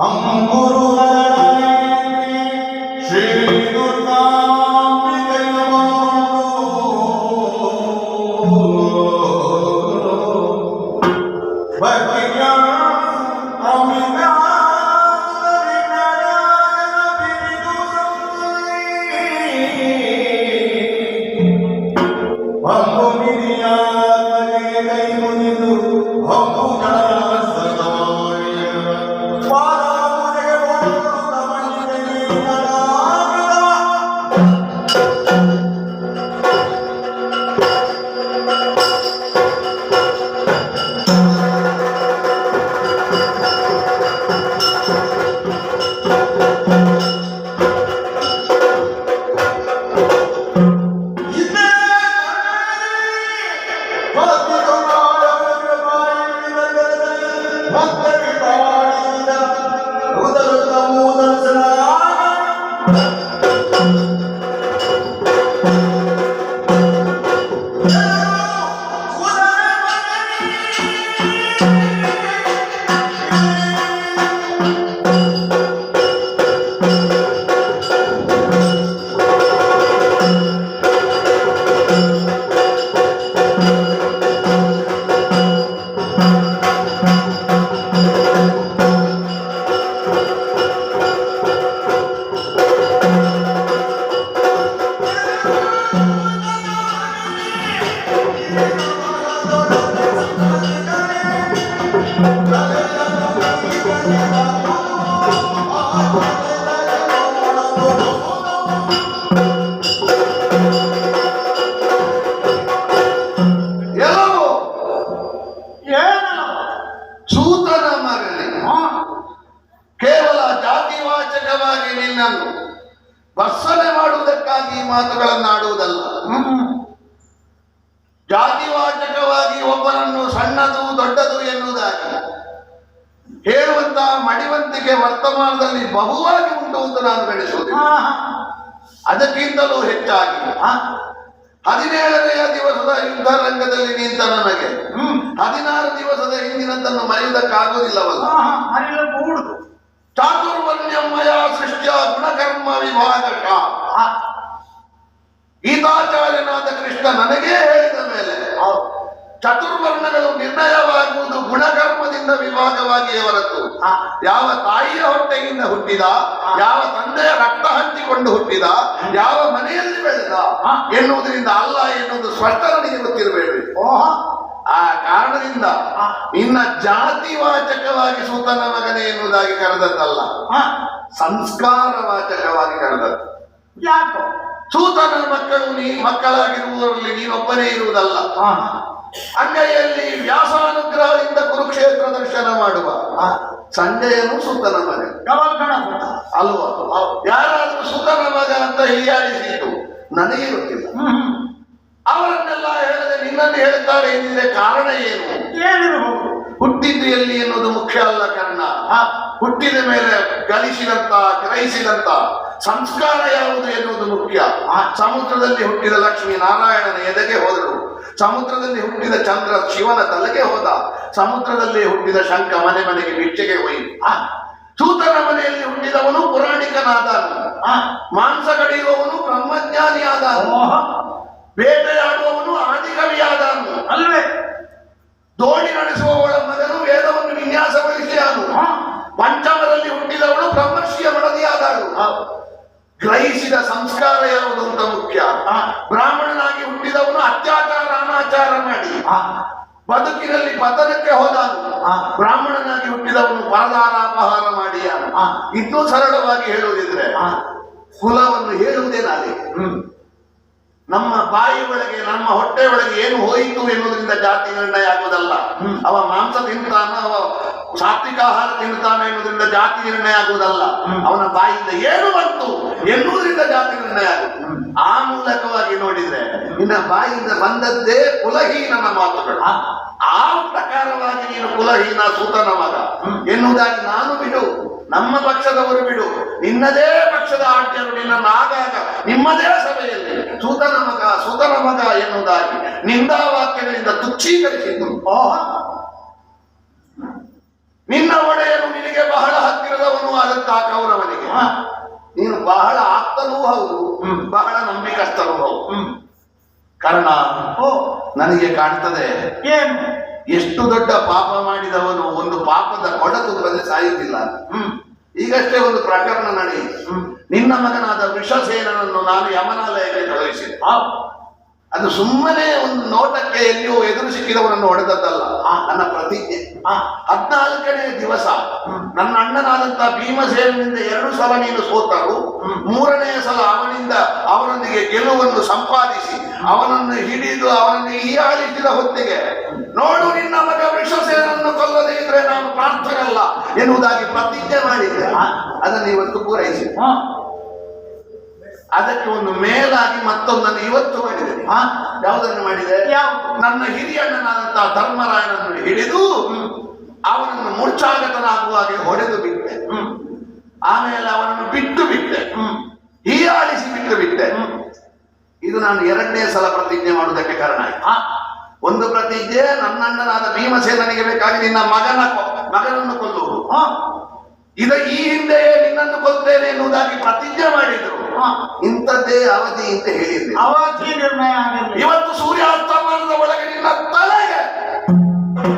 আমরু ಗೀತಾಚಾರ್ಯನಾದ ಕೃಷ್ಣ ನನಗೇ ಹೇಳಿದ ಮೇಲೆ ಚತುರ್ವರ್ಣಗಳು ನಿರ್ಣಯವಾಗುವುದು ಗುಣಕರ್ಮದಿಂದ ವಿಭಾಗವಾಗಿಯೇ ಹೊರತು. ಯಾವ ತಾಯಿಯ ಹೊಟ್ಟೆಯಿಂದ ಹುಟ್ಟಿದ ಯಾವ ತಂದೆಯ ರಕ್ತ ಹಂಚಿಕೊಂಡು ಹುಟ್ಟಿದ ಯಾವ ಮನೆಯಲ್ಲಿ ಬೆಳೆದ ಎನ್ನುವುದರಿಂದ ಅಲ್ಲ ಎನ್ನುವುದು ಸ್ಪಷ್ಟ ನನಗೆ ಗೊತ್ತಿರಬೇಡಿ. ಆ ಕಾರಣದಿಂದ ನಿನ್ನ ಜಾತಿವಾಚಕವಾಗಿ ಸೂತನ ಮಗನೇ ಎನ್ನುವುದಾಗಿ ಕರೆದದ್ದಲ್ಲ. ಸಂಸ್ಕಾರವಾಚಕವಾಗಿ ಕರೆದದ್ದು. ಯಾಕೋ? ಸೂತನ ಮಕ್ಕಳು ನೀ ಮಕ್ಕಳಾಗಿರುವವರಲ್ಲಿ ನೀನೊಬ್ಬನೇ ಇರುವುದಲ್ಲ. ಅಂಗೈಯಲ್ಲಿ ವ್ಯಾಸಾನುಗ್ರಹದಿಂದ ಕುರುಕ್ಷೇತ್ರ ದರ್ಶನ ಮಾಡುವ. ಸಂಜೆಯನ್ನು ಸೂತನ ಮಗ. ಅಲ್ವ? ಯಾರಾದ್ರೂ ಸೂತನ ಮಗ ಅಂತ ಹೀಯಾಳಿಸಿದ್ದು ನನಗೆ ಗೊತ್ತಿಲ್ಲ. ಅವರನ್ನೆಲ್ಲ ಹೇಳದೆ ನಿನ್ನನ್ನು ಹೇಳ್ತಾರೆ ಏನಿದೆ ಕಾರಣ ಏನು? ಹುಟ್ಟಿದ್ದು ಎಲ್ಲಿ ಎನ್ನುವುದು ಮುಖ್ಯ ಅಲ್ಲ ಕರ್ಣ. ಹುಟ್ಟಿದ ಮೇಲೆ ಗಳಿಸಿದಂತ ಗ್ರಹಿಸಿದಂತ ಸಂಸ್ಕಾರ ಯಾವುದು ಎನ್ನುವುದು ಮುಖ್ಯ. ಆ ಸಮುದ್ರದಲ್ಲಿ ಹುಟ್ಟಿದ ಲಕ್ಷ್ಮಿ ನಾರಾಯಣನ ಎದೆಗೆ ಹೋದರು ಸಮುದ್ರದಲ್ಲಿ ಹುಟ್ಟಿದ ಚಂದ್ರ ಶಿವನ ತಲೆಗೆ ಹೋದ. ಸಮುದ್ರದಲ್ಲಿ ಹುಟ್ಟಿದ ಶಂಖ ಮನೆ ಮನೆಗೆ ಭಿಕ್ಷೆಗೆ ಆ ಸೂತನ ಮನೆಯಲ್ಲಿ ಹುಟ್ಟಿದವನು ಪುರಾಣಿಕನಾದ ಮಾಂಸ ಕಡಿಯುವವನು ಬ್ರಹ್ಮಜ್ಞಾನಿಯಾದ ಬೇಟೆಯಾಡುವವನು ಆದಿಕವಿಯಾದ ಅಲ್ವೇ? ದೋಣಿ ನಡೆಸುವವಳ ಮಗನು ವೇದವನ್ನು ವಿನ್ಯಾಸಗೊಳಿಸಿದನು. ಪಂಚಮದಲ್ಲಿ ಹುಟ್ಟಿದವಳು ಬ್ರಹ್ಮರ್ಷಿಯ ಮಡದಿಯಾದಳು. ಗ್ರಹಿಸಿದ ಸಂಸ್ಕಾರ ಯಾವುದು ಅಂತ ಮುಖ್ಯ? ಬ್ರಾಹ್ಮಣನಾಗಿ ಹುಟ್ಟಿದವನು ಅತ್ಯಾಚಾರ, ಅನಾಚಾರ ಮಾಡಿ. ಬದುಕಿನಲ್ಲಿ ಪತನಕ್ಕೆ ಹೋದ ಬ್ರಾಹ್ಮಣನಾಗಿ ಹುಟ್ಟಿದವನು ಪರದಾರಾಪಹಾರ ಮಾಡಿ. ಇನ್ನೂ ಸರಳವಾಗಿ ಹೇಳುವುದಿದ್ರೆ ಕುಲವನ್ನು ಹೇಳುವುದೇ ನಾನೇ ನಮ್ಮ ಬಾಯಿ ಒಳಗೆ ನಮ್ಮ ಹೊಟ್ಟೆ ಒಳಗೆ ಏನು ಹೋಯಿತು ಎನ್ನುವುದರಿಂದ ಜಾತಿ ನಿರ್ಣಯ ಆಗುವುದಲ್ಲ. ಅವ ಮಾಂಸ ತಿಂತಾನ ಅವ ಸಾತ್ವಿಕ ಆಹಾರ ತಿಂತಾನ ಎನ್ನುವುದರಿಂದ ಜಾತಿ ನಿರ್ಣಯ ಆಗುವುದಲ್ಲ. ಅವನ ಬಾಯಿಯಿಂದ ಏನು ಬಂತು ಎನ್ನುವುದರಿಂದ ಜಾತಿ ನಿರ್ಣಯ ಆಗುತ್ತೆ ಆ ಮೂಲಕವಾಗಿ ನೋಡಿದ್ರೆ ನಿನ್ನ ಬಾಯಿಯಿಂದ ಬಂದದ್ದೇ ಕುಲಹೀನನ ಮಾತುಗಳು. ಆ ಪ್ರಕಾರವಾಗಿ ನೀನು ಕುಲಹೀನ ಸೂತನ ಮಗ ಎನ್ನುವುದಾಗಿ ನಾನು ಬಿಡು. ನಮ್ಮ ಪಕ್ಷದವರು ಬಿಡು. ನಿನ್ನದೇ ಪಕ್ಷದ ಆಡ್ಯರು ನಿನ್ನ ಆಗಾಗ ನಿಮ್ಮದೇ ಸಭೆಯಲ್ಲಿ ಸೂತನ ಮಗ ಸೂತನ ಮಗ ಎನ್ನುವುದಾಗಿ ನಿಂದಾ ವಾಕ್ಯಗಳಿಂದ ತುಚ್ಛೀಕರಿಸಿದ್ದು. ಮೋಹ ನಿನ್ನ ಒಡೆಯರು ನಿನಗೆ ಬಹಳ ಹತ್ತಿರದವನು ಆದಂತಹ ಕೌರವನಿಗೆ. ನೀನು ಬಹಳ ಆಪ್ತನೂ ಹೌದು ಬಹಳ ನಂಬಿಕಸ್ತನೂ ಹೌದು. ಕಾರಣ ಓ. ನನಗೆ ಕಾಣ್ತದೆ ಏನು? ಎಷ್ಟು ದೊಡ್ಡ ಪಾಪ ಮಾಡಿದವನು ಒಂದು ಪಾಪದ ಕೊಡತು ಬದಲು ಸಾಯುತ್ತಿಲ್ಲ ಹ್ಮ್. ಈಗಷ್ಟೇ ಒಂದು ಪ್ರಕರಣ ನಡೆಯಿತು. ಹ್ಮ್. ನಿನ್ನ ಮಗನಾದ ವೃಷಸೇನನನ್ನು ನಾನು ಯಮನಾಲಯಕ್ಕೆ ಕಳುಹಿಸಿದೆ. ಅದು ಸುಮ್ಮನೆ ಒಂದು ನೋಟಕ್ಕೆ ಎಲ್ಲಿಯೂ ಎದುರು ಸಿಕ್ಕಿದವರನ್ನು ಹೊಡೆದದ್ದಲ್ಲ ಆ. ನನ್ನ ಪ್ರತಿಜ್ಞೆ ಆ, ಹದಿನಾಲ್ಕನೇ ದಿವಸ. ನನ್ನ ಅಣ್ಣನಾದಂತಹ ಭೀಮಸೇನಿಂದ ಎರಡು ಸಲ ನೀನು ಸೋತರು ಮೂರನೆಯ ಮೂರನೇ ಸಲ ಅವನಿಂದ ಅವನೊಂದಿಗೆ ಗೆಲುವನ್ನು ಸಂಪಾದಿಸಿ, ಅವನನ್ನು ಹಿಡಿದು ಅವನನ್ನು ಹೀಯಾಳಿಸಿದ ಹೊತ್ತಿಗೆ, ನೋಡು ನಿನ್ನ ಮಗ ವಿಶ್ವಸೇನನ್ನು ಕೊಲ್ಲದೇ ಇದ್ರೆ ನಾನು ಪ್ರಾರ್ಥನಲ್ಲ ಎನ್ನುವುದಾಗಿ ಪ್ರತಿಜ್ಞೆ ಮಾಡಿದ್ದೆ. ಅದನ್ನು ಇವತ್ತು ಪೂರೈಸಿ ಅದಕ್ಕೆ ಒಂದು ಮೇಲಾಗಿ ಮತ್ತೊಂದನ್ನು ಇವತ್ತು ಮಾಡಿದೆ ಹಾ ಯಾವುದನ್ನು ಮಾಡಿದೆ? ನನ್ನ ಹಿರಿಯಣ್ಣನಾದಂತಹ ಧರ್ಮರಾಯನನ್ನು ಹಿಡಿದು ಅವನನ್ನು ಮೂರ್ಛಾಗತನಾಗುವ ಹಾಗೆ ಹೊಡೆದು ಬಿಟ್ಟೆ. ಆಮೇಲೆ ಅವನನ್ನು ಬಿಟ್ಟು ಬಿಟ್ಟೆ. ಹೀಯಾಳಿಸಿ ಬಿಟ್ಟು ಬಿಟ್ಟೆ. ಇದು ನಾನು ಎರಡನೇ ಸಲ ಪ್ರತಿಜ್ಞೆ ಮಾಡುವುದಕ್ಕೆ ಕಾರಣ ಆಯ್ತು. ಒಂದು ಪ್ರತಿಜ್ಞೆ ನನ್ನಣ್ಣನಾದ ಭೀಮಸೇನನಿಗೆ ಬೇಕಾಗಿ ನಿನ್ನ ಮಗನ ಮಗನನ್ನು ಕೊಲ್ಲುವುದು ಇದ ಈ ಹಿಂದೆಯೇ ನಿನ್ನನ್ನು ಕೊಲ್ತೇನೆ ಎನ್ನುವುದಾಗಿ ಪ್ರತಿಜ್ಞೆ ಮಾಡಿದ್ರು. ಇಂಥದ್ದೇ ಅವಧಿ ಅಂತ ಹೇಳಿದ್ರು ಅವಧಿ ನಿರ್ಣಯ ಇವತ್ತು ಸೂರ್ಯಾಸ್ತಮಾನದ ಒಳಗೆ ನಿನ್ನ ತಲೆಗೆ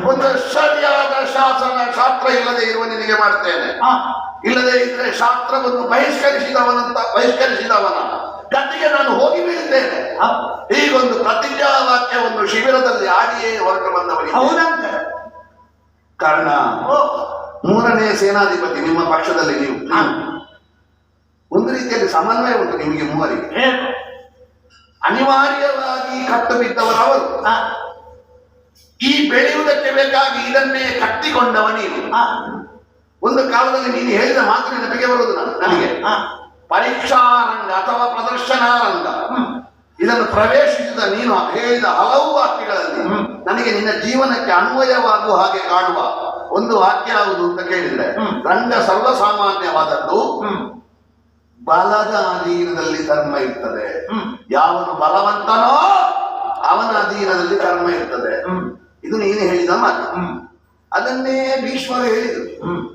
ಒಂದು ಸರಿಯಾದ ಶಾಸನ ಶಾಸ್ತ್ರ ಇಲ್ಲದೆ ಇರುವ ನಿನಗೆ ಮಾಡ್ತೇನೆ. ಇಲ್ಲದೆ ಇದ್ರೆ ಶಾಸ್ತ್ರವನ್ನು ಬಹಿಷ್ಕರಿಸಿದವನಂತ ಬಹಿಷ್ಕರಿಸಿದವನ. ಗತಿಗೆ ನಾನು ಹೋಗಿ ಬೀಳುತ್ತೇನೆ ಈಗೊಂದು ಹೀಗೊಂದು ಪ್ರತಿಜ್ಞಾ ವಾಕ್ಯವನ್ನು ಶಿಬಿರದಲ್ಲಿ ಆಡಿಯೇ ಹೊರಟು ಬಂದವರಿಗೆ ಹೌದಂತೆ. ಕಾರಣ? ಓ ಮೂರನೇ ಸೇನಾಧಿಪತಿ ನಿಮ್ಮ ಪಕ್ಷದಲ್ಲಿ ನೀವು. ಒಂದು ರೀತಿಯಲ್ಲಿ ಸಮನ್ವಯ ಉಂಟು ನಿಮಗೆ ಮೂವರಿಗೆ. ಅನಿವಾರ್ಯವಾಗಿ ಕಟ್ಟು ಬಿದ್ದವರು ಅವರು ಈ ಬೆಳೆಯುವುದಕ್ಕೆ ಬೇಕಾಗಿ ಇದನ್ನೇ ಕಟ್ಟಿಕೊಂಡವ ನೀನು ಒಂದು ಕಾಲದಲ್ಲಿ ನೀನು ಹೇಳಿದ ಮಾತು ನೆನಪಿಗೆ ಬರುವುದು ನಾನು- ನನಗೆ. ಪರೀಕ್ಷಾರಂಗ ಅಥವಾ ಪ್ರದರ್ಶನಾರಂಗ ಇದನ್ನು ಪ್ರವೇಶಿಸಿದ ನೀನು ಹೇಳಿದ ಹಲವು ವಾಕ್ಯಗಳಲ್ಲಿ ನನಗೆ ನಿನ್ನ ಜೀವನಕ್ಕೆ ಅನ್ವಯವಾಗುವ ಹಾಗೆ ಕಾಣುವ ಒಂದು ವಾಕ್ಯ ಯಾವುದು ಅಂತ ಕೇಳಿದ್ರೆ. ರಂಗ ಸರ್ವಸಾಮಾನ್ಯವಾದದ್ದು ಬಲದ ಅಧೀನದಲ್ಲಿ ಧರ್ಮ ಇರ್ತದೆ. ಯಾವನು ಬಲವಂತನೋ ಅವನ ಅಧೀನದಲ್ಲಿ ಧರ್ಮ ಇರ್ತದೆ. ಇದು ನೀನು ಹೇಳಿದ ಮಾತು. ಅದನ್ನೇ ಭೀಷ್ಮರು ಹೇಳಿದರು.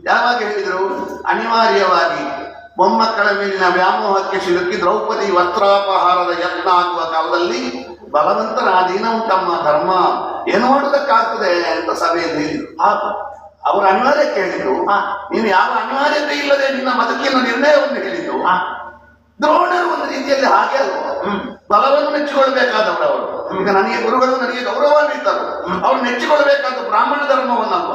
ಯಾವಾಗ ಹೇಳಿದರು? ಅನಿವಾರ್ಯವಾಗಿ ಮೊಮ್ಮಕ್ಕಳ ಮೇಲಿನ ವ್ಯಾಮೋಹಕ್ಕೆ ಸಿಲುಕಿ ದ್ರೌಪದಿ ವಸ್ತ್ರಾಪಹಾರದ ಯತ್ನ ಆಗುವ ಕಾಲದಲ್ಲಿ ಬಲವಂತರ ಅಧೀನವು ತಮ್ಮ ಧರ್ಮ. ಏನು ಮಾಡುವುದಕ್ಕಾಗ್ತದೆ ಅಂತ ಸಭೆಯಲ್ಲಿ ಹೇಳಿದರು. ಅವರು ಅನಿವಾರ್ಯ ಕೇಳಿದ್ರು ಹಾ. ನೀನು ಯಾವ ಅನಿವಾರ್ಯತೆ ಇಲ್ಲದೆ ನಿನ್ನ ಮತಕ್ಕೆ ನಿರ್ಣಯವನ್ನು ಹೇಳಿದ್ರು ಆ. ದ್ರೋಣರು ಒಂದು ರೀತಿಯಲ್ಲಿ ಹಾಗೆ ಅಲ್ವಾ? ಹ್ಮ್. ಬಲವನ್ನು ಮೆಚ್ಚಿಕೊಳ್ಬೇಕಾದವರು ಅವರು. ಈಗ ನನಗೆ ಗುರುಗಳು ನನಗೆ ಗೌರವಾನ್ವಿತರು ಅವ್ರು ಮೆಚ್ಚಿಕೊಳ್ಬೇಕಾದ ಬ್ರಾಹ್ಮಣ ಧರ್ಮವನ್ನಲ್ವ?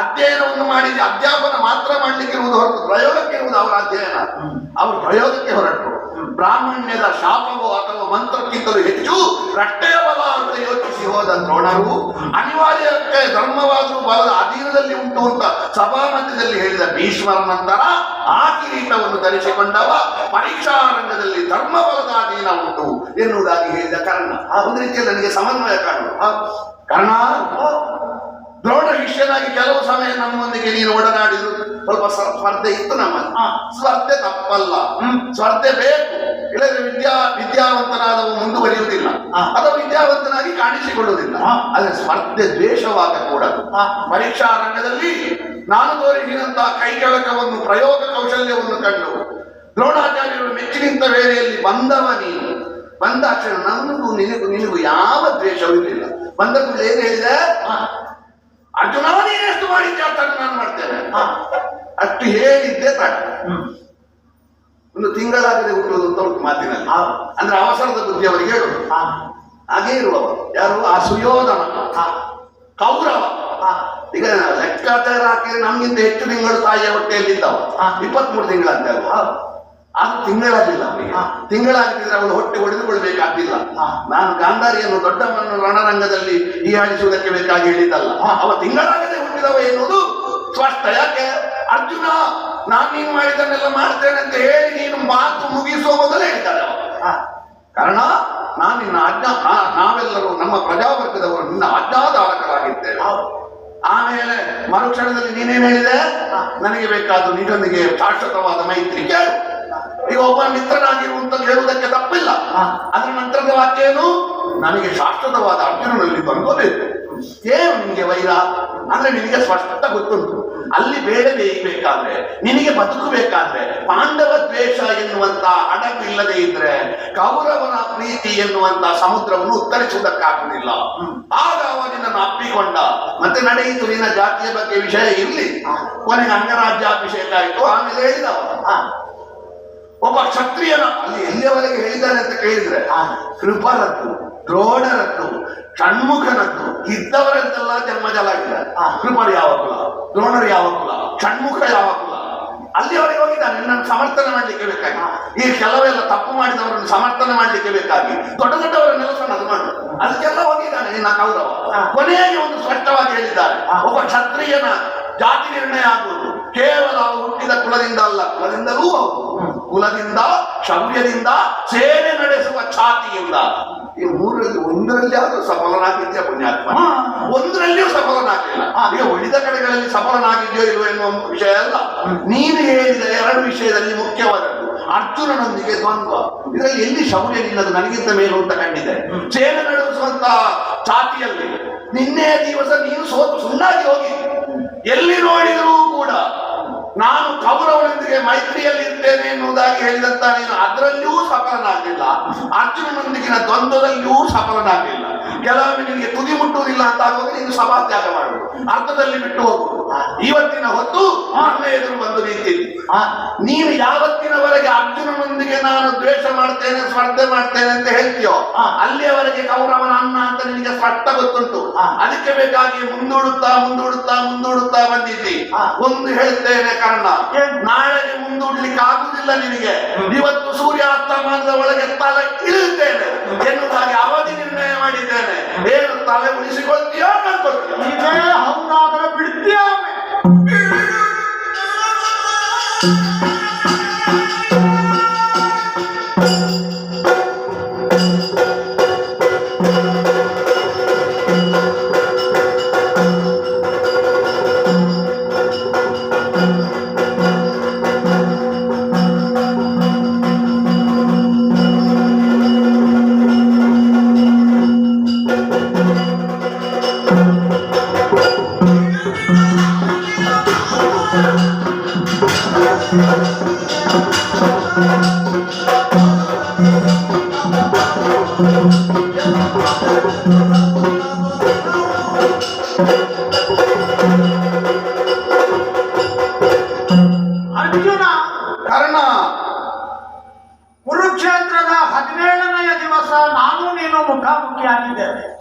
ಅಧ್ಯಯನವನ್ನು ಮಾಡಿ, ಅಧ್ಯಾಪನ ಮಾತ್ರ ಮಾಡ್ಲಿಕ್ಕೆ ಇರುವುದು ಹೊರತು ಪ್ರಯೋಗಕ್ಕೆ ಇರುವುದು ಅವರ ಅಧ್ಯಯನ. ಅವರು ಪ್ರಯೋಗಕ್ಕೆ ಹೊರಟರು. ಬ್ರಾಹ್ಮಣ್ಯದ ಶಾಪವೋ ಅಥವಾ ಮಂತ್ರಕ್ಕಿಂತಲೂ ಹೆಚ್ಚು ರಟ್ಟೆಯ ಬಲ ಅಂತ ಯೋಚಿಸಿ ಹೋದ ದ್ರೋಣರು ಅನಿವಾರ್ಯಕ್ಕೆ ಧರ್ಮವಾದರೂ ಬಲದ ಅಧೀನದಲ್ಲಿ ಉಂಟು ಅಂತ ಸಭಾಮಧ್ಯದಲ್ಲಿ ಹೇಳಿದ ಭೀಷ್ಮರ ನಂತರ ಆ ಕಿರೀಟವನ್ನು ಧರಿಸಿಕೊಂಡವ ಪರೀಕ್ಷಾ ರಂಗದಲ್ಲಿ ಧರ್ಮ ಬಲದ ಅಧೀನ ಉಂಟು. ಎನ್ನುವುದಾಗಿ ಹೇಳಿದ ಕರ್ಣ ಆ ಒಂದು ರೀತಿಯಲ್ಲಿ ನನಗೆ ಸಮನ್ವಯ ಕಾಣುವ ಕರ್ಣ ದ್ರೋಣ ಶಿಷ್ಯನಾಗಿ ಕೆಲವು ಸಮಯ ನಮ್ಮೊಂದಿಗೆ ನೀನು ಒಡನಾಡಿದ್ರು ಸ್ವಲ್ಪ ಸ್ಪರ್ಧೆ ಇತ್ತು ನಮ್ಮ ಹಾ. ಸ್ಪರ್ಧೆ ತಪ್ಪಲ್ಲ ಹ್ಮ್. ಸ್ಪರ್ಧೆ ಬೇಕು ಇಲ್ಲದ್ರೆ ವಿದ್ಯಾ ವಿದ್ಯಾವಂತನಾದವು ಮುಂದುವರಿಯುವುದಿಲ್ಲ. ಅಥವಾ ವಿದ್ಯಾವಂತನಾಗಿ ಕಾಣಿಸಿಕೊಳ್ಳುವುದಿಲ್ಲ. ಆದ್ರೆ ಸ್ಪರ್ಧೆ ದ್ವೇಷವಾಗಕೂಡದು ಕೂಡ ಪರೀಕ್ಷಾ ರಂಗದಲ್ಲಿ ನಾನು ತೋರಿಸಿದಂತಹ ಕೈಕೆಳಕವನ್ನು ಪ್ರಯೋಗ ಕೌಶಲ್ಯವನ್ನು ಕಂಡು ದ್ರೋಣಾಚಾರ್ಯರು ಮೆಚ್ಚಿನಿಂತ ವೇಳೆಯಲ್ಲಿ ಬಂದವ ನೀನು ಬಂದ ಕ್ಷಣ ನಮಗೂ ನಿನಗೂ ನಿನಗೂ ಯಾವ ದ್ವೇಷವೂ ಇರಲಿಲ್ಲ. ಬಂದ ಕೂಡಲೇ ಏನು ಹೇಳಿದೆ? ಅರ್ಜುನ ನೀನು ಎಷ್ಟು ಮಾಡಿದ್ದೆ ಅಂತ ನಾನು ಮಾಡ್ತೇನೆ. ಅಷ್ಟು ಹೇಳಿದ್ದೆ ತಾಟ ಒಂದು ತಿಂಗಳಾಗದೆ ಹುಟ್ಟುವುದು ಅಂತ ಒಂದು ಮಾತಿನಲ್ಲಿ. ಅಂದ್ರೆ ಅವಸರದ ಬುದ್ಧಿ ಅವರಿಗೆ ಹೇಳುದು ಹಾ. ಹಾಗೆ ಇರುವ ಯಾರು? ಆ ಸುಯೋಧನ. ಕೌರವ. ಈಗ ಲೆಕ್ಕಾಚಾರ ಹಾಕಿದ್ರೆ ನಮ್ಗಿಂತ ಹೆಚ್ಚು ತಿಂಗಳು ತಾಯಿಯ ಹೊಟ್ಟೆಯಲ್ಲಿದ್ದವ. ಹಾ. ಇಪ್ಪತ್ಮೂರು ತಿಂಗಳಂತೆ ಅಲ್ವಾ ಅದು ತಿಂಗಳಾಗಿಲ್ಲ ಅವನಿಗೆ. ತಿಂಗಳಾಗಿದ್ರೆ ಅವಳು ಹೊಟ್ಟೆ ಹೊಡೆದುಕೊಳ್ಬೇಕಾಗಿಲ್ಲ. ನಾನು ಗಾಂಧಾರಿಯನ್ನು ದೊಡ್ಡಮ್ಮನ ರಣರಂಗದಲ್ಲಿ ಈ ಆಡಿಸುವುದಕ್ಕೆ ಬೇಕಾಗಿ ಹೇಳಿದ್ದಲ್ಲ. ಅವ ತಿಂಗಳಾಗದೆ ಹುಟ್ಟಿದವ ಎನ್ನುವುದು ಸ್ಪಷ್ಟ. ಯಾಕೆ? ಅರ್ಜುನ ನಾನು ನೀನು ಮಾಡಿದನ್ನೆಲ್ಲ ಮಾಡ್ತೇನೆ ಅಂತ ಹೇಳಿ ನೀನು ಮಾತು ಮುಗಿಸುವ ಮೊದಲೇ ಹೇಳ್ತಾರೆ ಅವ. ಕಾರಣ ನಾನು ನಿನ್ನ ಆಜ್ಞಾ ನಾವೆಲ್ಲರೂ ನಮ್ಮ ಪ್ರಜಾವರ್ಗದವರು ನಿನ್ನ ಆಜ್ಞಾಧಾರಕರಾಗಿದ್ದೇವೆ. ಆಮೇಲೆ ಮರುಕ್ಷಣದಲ್ಲಿ ನೀನೇನು ಹೇಳಿದೆ. ನನಗೆ ಬೇಕಾದ ನಿನ್ನೊಂದಿಗೆ ಶಾಶ್ವತವಾದ ಮೈತ್ರಿ ಕೇಳು. ಈಗ ಒಬ್ಬ ಮಿತ್ರನಾಗಿರುವಂತ ಹೇಳುವುದಕ್ಕೆ ತಪ್ಪಿಲ್ಲ. ಅದರ ನಂತರದ ವಾಕ್ಯ ಏನು ನನಗೆ ಶಾಶ್ವತವಾದ ಅರ್ಜುನನಲ್ಲಿ ಬಂದೋಬೇಕು ಏನು ನಿಮಗೆ ವೈರ ಅಂದ್ರೆ ನಿನಗೆ ಸ್ಪಷ್ಟ ಗೊತ್ತುಂಟು. ಅಲ್ಲಿ ಬೇಡ ಬೇಯಬೇಕಾದ್ರೆ ನಿನಗೆ ಬದುಕಬೇಕಾದ್ರೆ ಪಾಂಡವ ದ್ವೇಷ ಎನ್ನುವಂತ ಹಡಗು ಇಲ್ಲದೆ ಇದ್ರೆ ಕೌರವನ ಪ್ರೀತಿ ಎನ್ನುವಂತ ಸಮುದ್ರವನ್ನು ಉತ್ತರಿಸುವುದಕ್ಕಾಗುವುದಿಲ್ಲ. ಆಗ ಅವ ನಿನ್ನನ್ನು ಅಪ್ಪಿಕೊಂಡ. ಮತ್ತೆ ನಡೆಯಿತು ನಿನ್ನ ಜಾತಿಯ ಬಗ್ಗೆ ವಿಷಯ ಇರಲಿ ಕೊನೆಗೆ ಅಂಗರಾಜ್ಯಾಭಿಷೇಕ ಆಯಿತು. ಆಮೇಲೆ ಹೇಳಿದವ. ಒಬ್ಬ ಕ್ಷತ್ರಿಯನ ಅಲ್ಲಿ ಎಲ್ಲಿಯವರೆಗೆ ಹೇಳಿದ್ದಾನೆ ಅಂತ ಕೇಳಿದ್ರೆ. ಕೃಪರದ್ದು ದ್ರೋಣರದ್ದು ಷಣ್ಮುಖನದ್ದು ಇದ್ದವರಂತೆಲ್ಲ ಜನ್ಮ ಜಲಾಗಿಲ್ಲ ಆ ಕೃಪರು ಯಾವ ಕುಲ? ದ್ರೋಣರು ಯಾವ ಕುಲ? ಷಣ್ಮುಖ ಯಾವ ಕುಲ? ಅಲ್ಲಿಯವರೆಗೆ ಹೋಗಿದ್ದಾನೆ. ನನ್ನ ಸಮರ್ಥನೆ ಮಾಡ್ಲಿಕ್ಕೆ ಬೇಕಾಗಿ. ಈ ಕೆಲವೆಲ್ಲ ತಪ್ಪು ಮಾಡಿದವರನ್ನು ಸಮರ್ಥನೆ ಮಾಡ್ಲಿಕ್ಕೆ ಬೇಕಾಗಿ. ದೊಡ್ಡ ದೊಡ್ಡವರನ್ನೆಲ್ಲ ಸಣ್ಣದು ಮಾಡು. ಅದಕ್ಕೆಲ್ಲ ಹೋಗಿದ್ದಾನೆ. ನಿನ್ನ ಕೌರವ. ಕೊನೆಯಾಗಿ ಒಂದು ಸ್ಪಷ್ಟವಾಗಿ ಹೇಳಿದ್ದಾರೆ. ಒಬ್ಬ ಕ್ಷತ್ರಿಯನ ಜಾತಿ ನಿರ್ಣಯ ಆಗುವುದು. ಕೇವಲ ಹುಟ್ಟಿದ ಕುಲದಿಂದ ಅಲ್ಲ. ಕುಲದಿಂದಲೂ ಹೌದು. ಕುಲದಿಂದ ಶೌರ್ಯದಿಂದ ಸೇನೆ ನಡೆಸುವ ಛಾತಿಯಿಂದ. ಈ ಮೂರರಲ್ಲಿ ಒಂದರಲ್ಲಿ ಆದ್ರೂ ಸಫಲನಾಗಿದ್ಯಾ ಪುಣ್ಯಾತ್ಮ. ಒಂದರಲ್ಲಿಯೂ ಸಫಲನಾಗಿಲ್ಲ. ಈಗ ಉಳಿದ ಕಡೆಗಳಲ್ಲಿ ಸಫಲನಾಗಿದೆಯೋ ಇಲ್ಲೋ ಎನ್ನುವ ವಿಷಯ ಅಲ್ಲ. ನೀನು ಹೇಳಿದ ಎರಡು ವಿಷಯದಲ್ಲಿ ಮುಖ್ಯವಾದದ್ದು. ಅರ್ಜುನನೊಂದಿಗೆ ದ್ವಂದ್ವ. ಇದರಲ್ಲಿ ಎಲ್ಲಿ ಶೌರ್ಯ ನನಗಿಂತ ಮೇಲು ಅಂತ ಕಂಡಿದೆ. ಸೇನೆ ನಡೆಸುವಂತ ಛಾತಿಯಲ್ಲಿ. ನಿನ್ನೆ ದಿವಸ ನೀನು ಸೋತು ಸುಳ್ಳಾಗಿ ಹೋಗಿ. ಎಲ್ಲಿ ನೋಡಿದರೂ ಕೂಡ ನಾನು ಕೌರವನೊಂದಿಗೆ ಮೈತ್ರಿಯಲ್ಲಿ ಇದ್ದೇನೆ ಎನ್ನುವುದಾಗಿ ಹೇಳಿದಂತ ನೀನು ಅದರಲ್ಲಿಯೂ ಸಫಲನಾಗಲಿಲ್ಲ ಅರ್ಜುನನೊಂದಿಗಿನ ದ್ವಂದ್ವದಲ್ಲಿಯೂ ಸಫಲನಾಗಲಿಲ್ಲ ಕೆಲವೊಮ್ಮೆ ನಿಮಗೆ ತುದಿ ಮುಟ್ಟುವುದಿಲ್ಲ ಅಂತ ಆಗುವಾಗ ನೀನು ಸಭಾತ್ಯಾಗ ಮಾಡುವುದು ಅರ್ಥದಲ್ಲಿ ಬಿಟ್ಟು ಹೋಗುವುದು ಇವತ್ತಿನ ಹೊತ್ತು ನನ್ನ ಎದುರು ಬಂದು ನಿಂತಿದ್ದಿ. ನೀನು ಯಾವತ್ತಿನವರೆಗೆ ಅರ್ಜುನನೊಂದಿಗೆ ನಾನು ದ್ವೇಷ ಮಾಡ್ತೇನೆ ಸ್ಪರ್ಧೆ ಮಾಡ್ತೇನೆ ಅಂತ ಹೇಳ್ತೀಯೋ. ಅಲ್ಲಿಯವರೆಗೆ ಕೌರವನ ಅನ್ನ ಅಂತ ನಿನಗೆ ಸ್ಪಷ್ಟ ಗೊತ್ತುಂಟು. ಅದಕ್ಕೆ ಬೇಕಾಗಿ ಮುಂದೂಡುತ್ತಾ ಮುಂದೂಡುತ್ತಾ ಮುಂದೂಡುತ್ತಾ ಬಂದಿದ್ದಿ. ಒಂದು ಹೇಳ್ತೇನೆ ಕರ್ಣ? ನಾಳೆಗೆ ಮುಂದೂಡ್ಲಿಕ್ಕೆ ಆಗುದಿಲ್ಲ ನಿನಗೆ. ಇವತ್ತು ಸೂರ್ಯಾಸ್ತಮಾನದ ಒಳಗೆ ತಲೆ ಇಳಿತೇನೆ ಎನ್ನುವುದಾಗಿ ಅವಧಿ ನಿರ್ಣಯ ಮಾಡಿದ್ದೇನೆ ಏನು ತಲೆ ಉಳಿಸಿಕೊಳ್ತೀಯೋ ಕಳ್ಕೊಳ್ತೀಯೋ ಇದೇ ಹೌದಾದರೆ ಬಿಡ್ತೀಯ ಅರ್ಜುನ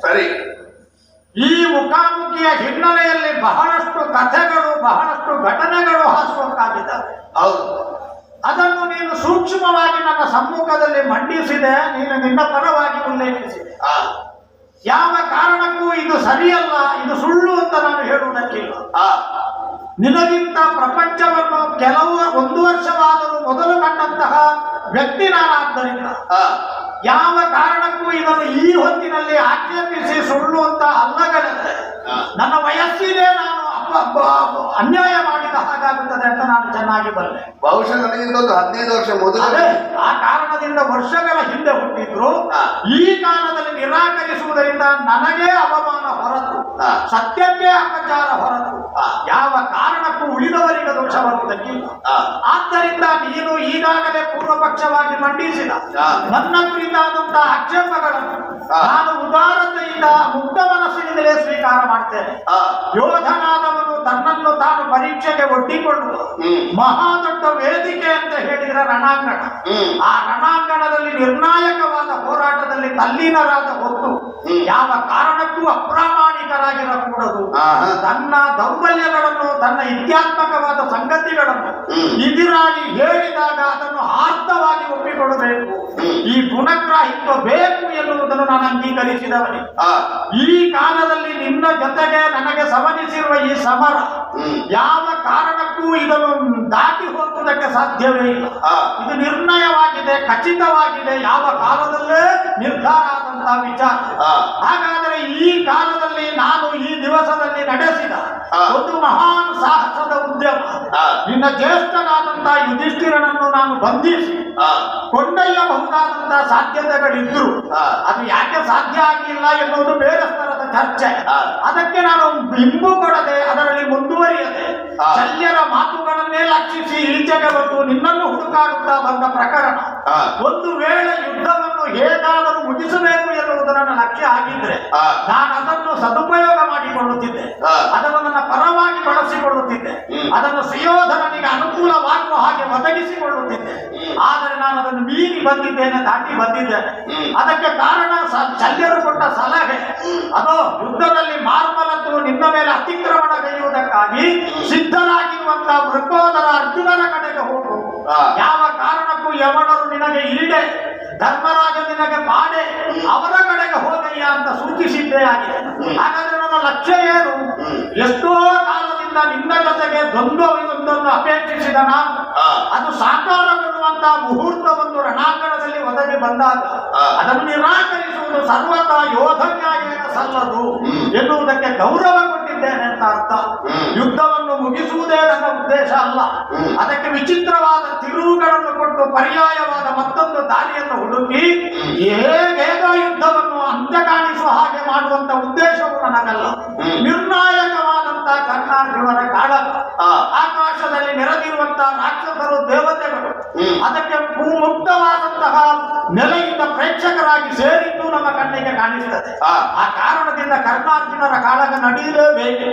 ಸರಿ. ಈ ಮುಖಾಮುಖಿಯ ಹಿನ್ನೆಲೆಯಲ್ಲಿ ಬಹಳಷ್ಟು ಕಥೆಗಳು ಬಹಳಷ್ಟು ಘಟನೆಗಳು ಹಾಸುವಂತಾಗಿದ್ದಾವೆ ಹೌದು. ಅದನ್ನು ನೀನು ಸೂಕ್ಷ್ಮವಾಗಿ ನನ್ನ ಸಮ್ಮುಖದಲ್ಲಿ ಮಂಡಿಸಿದೆ ನೀನು ನಿನ್ನ ಪರವಾಗಿ ಉಲ್ಲೇಖಿಸಿದೆ ಯಾವ ಕಾರಣಕ್ಕೂ ಇದು ಸರಿಯಲ್ಲ ಇದು ಸುಳ್ಳು ಅಂತ ನಾನು ಹೇಳುವುದಕ್ಕಿಲ್ಲ. ನಿನಗಿಂತ ಪ್ರಪಂಚವನ್ನು ಕೆಲವು ಒಂದು ವರ್ಷವಾದರೂ ಮೊದಲು ಕಂಡಂತಹ ವ್ಯಕ್ತಿ ನಾನಾದ್ದರಿಂದ. ಯಾವ ಕಾರಣಕ್ಕೂ ಇದನ್ನು ಈ ಹೊತ್ತಿನಲ್ಲಿ ಆಕ್ಷೇಪಿಸಿ ಸುಳ್ಳು ಅಂತ ಅಲ್ಲಗಳೆ ನನ್ನ ವಯಸ್ಸಿನೇ ನಾನು ಅನ್ಯಾಯ ಮಾಡಿದ ಹಾಗಾಗುತ್ತದೆ ಅಂತ ನಾನು ಚೆನ್ನಾಗಿ ಬರಲೆ ಬಹುಶಃ ನನಗಿಂತ ಒಂದು ಹದಿನೈದು ವರ್ಷ ಮೊದಲು ಆ ಕಾರಣದಿಂದ ವರ್ಷಗಳ ಹಿಂದೆ ಹುಟ್ಟಿದ್ರು. ಈ ಕಾಲದಲ್ಲಿ ನಿರಾಕರಿಸುವುದರಿಂದ ನನಗೆ ಅವಮಾನ ಹೊರತು. ಸತ್ಯಕ್ಕೆ ಅಪಚಾರ ಹೊರತು. ಯಾವ ಕಾರಣಕ್ಕೂ ಉಳಿದವರಿಗೆ ದೋಷ ಬರುವುದಕ್ಕಿಲ್ಲ ಆ ಆದ್ದರಿಂದ ನೀನು ಈಗಾಗಲೇ ಪೂರ್ವ ಪಕ್ಷವಾಗಿ ಮಂಡಿಸಿದ. ನನ್ನ ಕುರಿತಾದಂತಹ ಆಕ್ಷೇಪಗಳನ್ನು ನಾನು ಉದಾರತೆಯಿಂದ ಮುಕ್ತ ಮನಸ್ಸಿನಿಂದಲೇ ಸ್ವೀಕಾರ ಮಾಡ್ತೇನೆ. ಯೋಧನಾದವನು ತನ್ನನ್ನು ತಾನು ಪರೀಕ್ಷೆಗೆ ಒಡ್ಡಿಕೊಂಡು. ಮಹಾ ದೊಡ್ಡ ವೇದಿಕೆ ಅಂತ ಹೇಳಿದ್ರೆ ರಣಾಂಗಣ. ಆ ರಣಾಂಗಣದಲ್ಲಿ ನಿರ್ಣಾಯಕವಾದ ಹೋರಾಟದಲ್ಲಿ ತಲ್ಲೀನರಾದ ಹೊತ್ತು ಯಾವ ಕಾರಣಕ್ಕೂ ಅಪ್ರಾಮಾಣಿಕರಾಗಿರಕೂಡದು. ತನ್ನ ದೌರ್ಬಲ್ಯಗಳನ್ನು ತನ್ನ ಇತ್ಯಾತ್ಮಕವಾದ ಸಂಗತಿಗಳನ್ನು. ಇದಿರಾಗಿ ಹೇಳಿದಾಗ ಅದನ್ನು ಆರ್ಥವಾಗಿ ಒಪ್ಪಿಕೊಳ್ಳಬೇಕು. ಈ ಗುಣಗ್ರಾಹಿತ್ವ ಬೇಕು ಎನ್ನುವುದನ್ನು ನಾನು ಅಂಗೀಕರಿಸಿದವನೇ. ಈ ಕಾಲದಲ್ಲಿ ನಿನ್ನ ಜೊತೆಗೆ ನನಗೆ ಸಮನಿಸಿರುವ ಈ ಸಮರ ಯಾವ ಕಾರಣಕ್ಕೂ ಇದನ್ನು ದಾಟಿ ಹೋಗುವುದಕ್ಕೆ ಸಾಧ್ಯವೇ ಇಲ್ಲ. ಇದು ನಿರ್ಣಯವಾಗಿದೆ ಖಚಿತವಾಗಿದೆ. ಯಾವ ಕಾಲದಲ್ಲೇ ನಿರ್ಧಾರ ವಿಚಾರ. ಹಾಗಾದರೆ ಈ ಕಾಲದಲ್ಲಿ ನಾನು ಈ ದಿವಸದಲ್ಲಿ ನಡೆಸಿದ ಒಂದು ಮಹಾನ್ ಸಾಹಸದ ಉದ್ಯಮ. ನಿನ್ನ ಜ್ಯೇಷ್ಠನಾದಂತಹ ಯುಧಿಷ್ಠಿರನನ್ನು ನಾನು ಬಂಧಿಸಿ ಕೊಂಡೊಯ್ಯಬಹುದಾದಂತಹ ಸಾಧ್ಯತೆಗಳಿದ್ರು. ಅದು ಯಾಕೆ ಸಾಧ್ಯ ಆಗಿಲ್ಲ ಎನ್ನುವುದು ಬೇರೆ ಸ್ತರದ ಚರ್ಚೆ. ಅದಕ್ಕೆ ನಾನು ಬಿಂಬು ಕೊಡದೆ ಅದರಲ್ಲಿ ಮುಂದುವರಿಯದೆ. ಶಲ್ಯರ ಮಾತುಗಳನ್ನೇ ಲಕ್ಷಿಸಿ ಈಚೆಗೆ ಬಂದು ನಿನ್ನನ್ನು ಹುಡುಕಾಡುತ್ತಾ ಬಂದ ಪ್ರಕರಣ. ಒಂದು ವೇಳೆ ಯುದ್ಧವನ್ನು ಹೇಗಾದರೂ ಮುಗಿಸಬೇಕು ಎನ್ನುವುದು ನನ್ನ ಲಕ್ಷ್ಯ ಆಗಿದ್ರೆ ನಾನು ಅದನ್ನು ಸದುಪಯೋಗ ಮಾಡಿಕೊಳ್ಳುತ್ತಿದ್ದೆ. ಅದನ್ನು ನನ್ನ ಪರವಾಗಿ ಬಳಸಿಕೊಳ್ಳುತ್ತಿದ್ದೆ. ಅದನ್ನು ಸುಯೋಧನನಿಗೆ ಅನುಕೂಲವಾಗುವ ಹಾಗೆ ಒದಗಿಸಿಕೊಳ್ಳುತ್ತಿದ್ದೆ. ಆದರೆ ನಾನು ಅದನ್ನು ಮೀರಿ ಬಂದಿದ್ದೇನೆ ದಾಟಿ ಬಂದಿದ್ದೇನೆ ಅದಕ್ಕೆ ಕಾರಣ ಶಲ್ಯರು ಕೊಟ್ಟ ಸಲಹೆ. ಅದು ಯುದ್ಧದಲ್ಲಿ ಮಾರ್ಮಲತ್ತು ನಿನ್ನ ಮೇಲೆ ಅತಿಕ್ರಮಣ ಗೈಯುವುದಕ್ಕಾಗಿ ಸಿದ್ಧರಾಗಿರುವಂತಹ ಮೃಗೋದರ ಅರ್ಜುನನ ಕಡೆಗೆ ಹೋಗು ಹಾ. ಯಾವ ಕಾರಣಕ್ಕೂ ಯಮನರು ನಿನಗೆ ಈಡೆ ಧರ್ಮರಾಜ ನಿನಗೆ ಪಾಡೆ ಅವರ ಕಡೆಗೆ ಹೋಗಯ್ಯ ಅಂತ ಸೂಚಿಸಿದ್ದೇ ಆಗಿದೆ ಹಾಗಾದ್ರೆ ನನ್ನ ಲಕ್ಷ್ಯ ಏನು. ಎಷ್ಟೋ ಕಾಲದಿಂದ ನಿನ್ನ ಜೊತೆಗೆ ದ್ವಂದ್ವವೊಂದನ್ನು ಅಪೇಕ್ಷಿಸಿದ ನಾನು. ಅದು ಮುಹೂರ್ತ ಒಂದು ರಣಾಂಗಣದಲ್ಲಿ ಒದಗಿ ಬಂದಾಗ ಅದನ್ನು ನಿರಾಕರಿಸುವುದು ಸರ್ವತ ಯೋಧನ್ಯಾಯೇನ ಸಲ್ಲದು. ಎನ್ನುವುದಕ್ಕೆ ಗೌರವ ಕೊಟ್ಟಿದ್ದೇನೆ ಅಂತ ಅರ್ಥ ಯುದ್ಧವನ್ನು ಮುಗಿಸುವುದೇ ನನ್ನ ಉದ್ದೇಶ ಅಲ್ಲ. ಅದಕ್ಕೆ ವಿಚಿತ್ರವಾದ ತಿರುವುಗಳನ್ನು ಕೊಟ್ಟು ಪರ್ಯಾಯವಾದ ಮತ್ತೊಂದು ದಾರಿಯನ್ನು ಹುಡುಕಿ ಹೇಗೇಗ ಯುದ್ಧವನ್ನು ಅಂತ್ಯ ಕಾಣಿಸುವ ಹಾಗೆ ಮಾಡುವಂತ ಉದ್ದೇಶವು ನನಗಲ್ಲ. ನಿರ್ಣಾಯಕವಾದಂತ ನಿರ್ಣಾಯಕವಾದಂತಹ ಕಾಲ. ಕಾಳಗ ಹಾ. ಆಕಾಶದಲ್ಲಿ ನೆರೆದಿರುವಂತಹ ರಾಕ್ಷಸರು ದೇವತೆಗಳು. ಅದಕ್ಕೆ ಮುಕ್ತವಾದಂತಹ ನೆಲೆಯಿಂದ ಪ್ರೇಕ್ಷಕರಾಗಿ ಸೇರಿದ್ದು ನಮ್ಮ ಕಣ್ಣಿಗೆ ಕಾಣಿಸ್ತದೆ. ಆ ಕಾರಣದಿಂದ ಕರ್ಣಾರ್ಜುನರ ಕಾಳಗ ನಡೆಯಲೇಬೇಕು.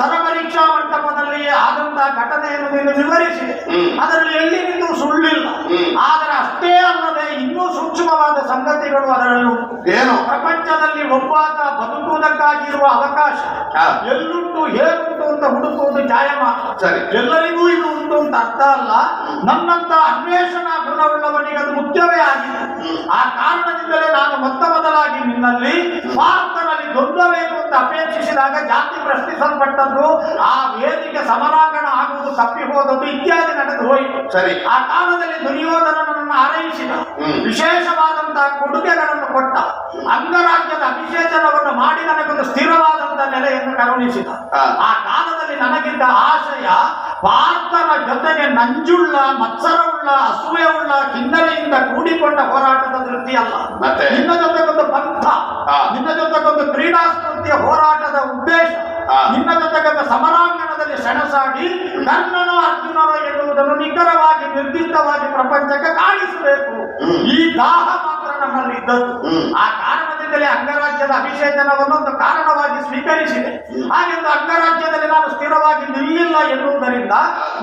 ಸರಪರೀಕ್ಷಾ ಮಂಟಪದಲ್ಲಿ ಆದಂತಹ ಘಟನೆಯನ್ನು ನೀನು ವಿವರಿಸಿದೆ ಅದರಲ್ಲಿ ಎಲ್ಲಿ ನಿಂತು ಸುಳ್ಳಿಲ್ಲ. ಆದರೆ ಅಷ್ಟೇ ಅಲ್ಲದೆ ಇನ್ನೂ ಸೂಕ್ಷ್ಮವಾದ ಸಂಗತಿಗಳು ಅದರಲ್ಲಿ ಏನು? ಪ್ರಪಂಚದಲ್ಲಿ ಒಬ್ಬಾತ ಬದುಕುವುದಕ್ಕಾಗಿರುವ ಅವಕಾಶ. ಎಲ್ಲುಂಟು ಹೇಗುಂಟು ಅಂತ ಹುಡುಕುವುದು ಜಾಯಮಾನ ಸರಿ. ಎಲ್ಲರಿಗೂ ಇದು ಉಂಟು ಅಂತ ಅರ್ಥ ಅಲ್ಲ. ನನ್ನಂತ ಅನ್ವೇಷಣಾ ಗುಣವುಳ್ಳವನಿಗೆ ಅದು ಮುಖ್ಯವೇ ಆಗಿದೆ. ಆ ಕಾರಣದಿಂದಲೇ ನಾನು ಮೊತ್ತ ಮೊದಲಾಗಿ ನಿನ್ನಲ್ಲಿ ಭಾರತದಲ್ಲಿ ಗೊಂದಬೇಕು ಅಂತ ಅಪೇಕ್ಷಿಸಿದಾಗ ಜಾತಿ ಪ್ರಶ್ನಿಸಲ್ಪಟ್ಟದ್ದು ಆ ವೇದಿಕೆ ಸಮರಾಂಗಣ ಆಗುವುದು ತಪ್ಪಿ ಹೋದದ್ದು ಇತ್ಯಾದಿ ನಡೆದು ಹೋಯಿತು ಸರಿ. ಆ ಕಾಲದಲ್ಲಿ ದುರ್ಯೋಧನನನ್ನು ಆರೈಸಿದ. ವಿಶೇಷವಾದಂತಹ ಕೊಡುಗೆಗಳನ್ನು ಕೊಟ್ಟ ಅಂಗರಾಜ್ಯದ ಅಭಿಷೇಚನವನ್ನು ಮಾಡಿ ನನಗೊಂದು ಸ್ಥಿರವಾದಂತಹ ನೆಲೆಯನ್ನು ಕರುಣಿಸಿದ. ಆ ಕಾಲದಲ್ಲಿ ನನಗಿದ್ದ ಆಶಯ ಪಾರ್ಥನ ಜೊತೆಗೆ ನಂಜುಳ್ಳ ಮತ್ಸರವುಳ್ಳ ಅಸೂಯವುಳ್ಳ ಹಿನ್ನೆಲೆಯಿಂದ ಕೂಡಿಕೊಂಡ ಹೋರಾಟದ ವೃತ್ತಿ ಅಲ್ಲ ಮತ್ತೆ? ನಿನ್ನ ಜೊತೆಗೊಂದು ಪಂಥ. ನಿನ್ನ ಜೊತೆಗೊಂದು ಕ್ರೀಡಾ ಸ್ಫೂರ್ತಿಯ ಹೋರಾಟದ ಉದ್ದೇಶ. ನಿನ್ನ ಜೊತೆಗೊಂದು ಸಮರಾಂಗಣದಲ್ಲಿ ಸೆಣಸಾಡಿ ಕರ್ಣನು ಅರ್ಜುನನು ಎನ್ನುವುದನ್ನು ನಿಖರವಾಗಿ ನಿರ್ದಿಷ್ಟವಾಗಿ ಪ್ರಪಂಚಕ್ಕೆ ಕಾಣಿಸಬೇಕು ಈ ದಾಹ ಮಾತ್ರ ನಮ್ಮಲ್ಲಿ ಇದ್ದದ್ದು ಆ ಆ ಕಾರಣದಿಂದಲೇ ಅಂಗರಾಜ್ಯದ ಅಭಿಷೇಚನವನ್ನು ಒಂದು ಕಾರಣವಾಗಿ ಸ್ವೀಕರಿಸಿದೆ ಹಾಗೆಂದು ಅಂಗರಾಜ್ಯದಲ್ಲಿ ನಾನು ಸ್ಥಿರವಾಗಿ ನಿಲ್ಲಿಲ್ಲ ಎನ್ನುವುದರಿಂದ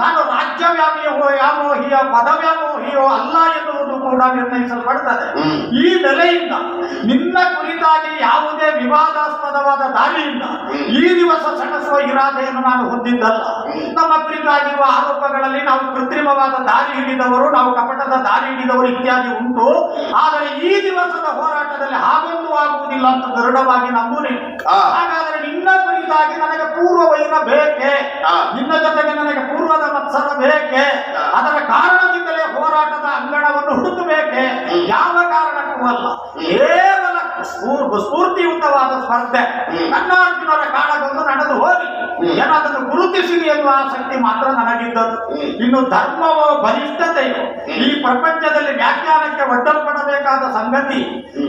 ನಾನು ರಾಜ್ಯವ್ಯಾಪಿಯೋ ಯಾಮೋಹಿಯ ಪದವ್ಯಾಮೋಹಿಯೋ ಅಲ್ಲ ಎನ್ನುವುದು ಕೂಡ ನಿರ್ಣಯಿಸಲ್ಪಡ್ತದೆ. ಈ ನೆಲೆಯಿಂದ ನಿನ್ನ ಕುರಿತಾಗಿ ಯಾವುದೇ ವಿವಾದಾಸ್ಪದವಾದ ದಾರಿಯಿಂದ ಈ ದಿವಸ ಸಣಸುವ ಇರಾದೆಯನ್ನು ನಾನು ಹೊಂದಿದ್ದಲ್ಲ. ನಮ್ಮ ಕುರಿತಾಗಿರುವ ಆರೋಪಗಳಲ್ಲಿ ನಾವು ಕೃತ್ರಿಮವಾದ ದಾರಿ ಹಿಡಿದವರು ನಾವು ಕಪಟದ ದಾರಿ ಹಿಡಿದವರು ಇತ್ಯಾದಿ ಉಂಟು. ಆದರೆ ಈ ದಿವಸದ ಹೋರಾಟದಲ್ಲಿ ಹಾಗೊಂದು ಆಗುವುದಿಲ್ಲ ಅಂತ ದೃಢವಾಗಿ ನಂಬುನಿ ಹಾಗಾದ್ರೆ ನಿನ್ನ ಕುರಿತಾಗಿ ನನಗೆ ಪೂರ್ವ ವೈರ ಬೇಕೆ ನಿನ್ನ ಜೊತೆಗೆ ನನಗೆ ಪೂರ್ವದ ಮತ್ಸರ ಬೇಕೆ. ಅದರ ಕಾರಣದಿಂದಲೇ ಹೋರಾಟದ ಅಂಗಣವನ್ನು ಹುಡುಕಬೇಕೆ. ಯಾವ ಕಾರಣಕ್ಕೂ ಅಲ್ಲ. ಕೇವಲ ಸ್ಫೂರ್ತಿಯುತವಾದ ಸ್ಪರ್ಧೆ. ಕರ್ನಾರ್ಜುನರ ಕಾಳಗೊಂದು ನಡೆದು ಹೋಗಿ. ಏನಾದರೂ ಗುರುತಿಸಿರಿ ಎನ್ನುವ ಆಸಕ್ತಿ ಮಾತ್ರ ನನಗಿದ್ದದ್ದು. ಇನ್ನು ಧರ್ಮವೋ ಬಲಿಷ್ಠತೆಯು ಈ ಪ್ರಪಂಚದಲ್ಲಿ ವ್ಯಾಖ್ಯಾನಕ್ಕೆ ಒಡ್ಡಲ್ಪಡಬೇಕಾದ ಸಂಗತಿ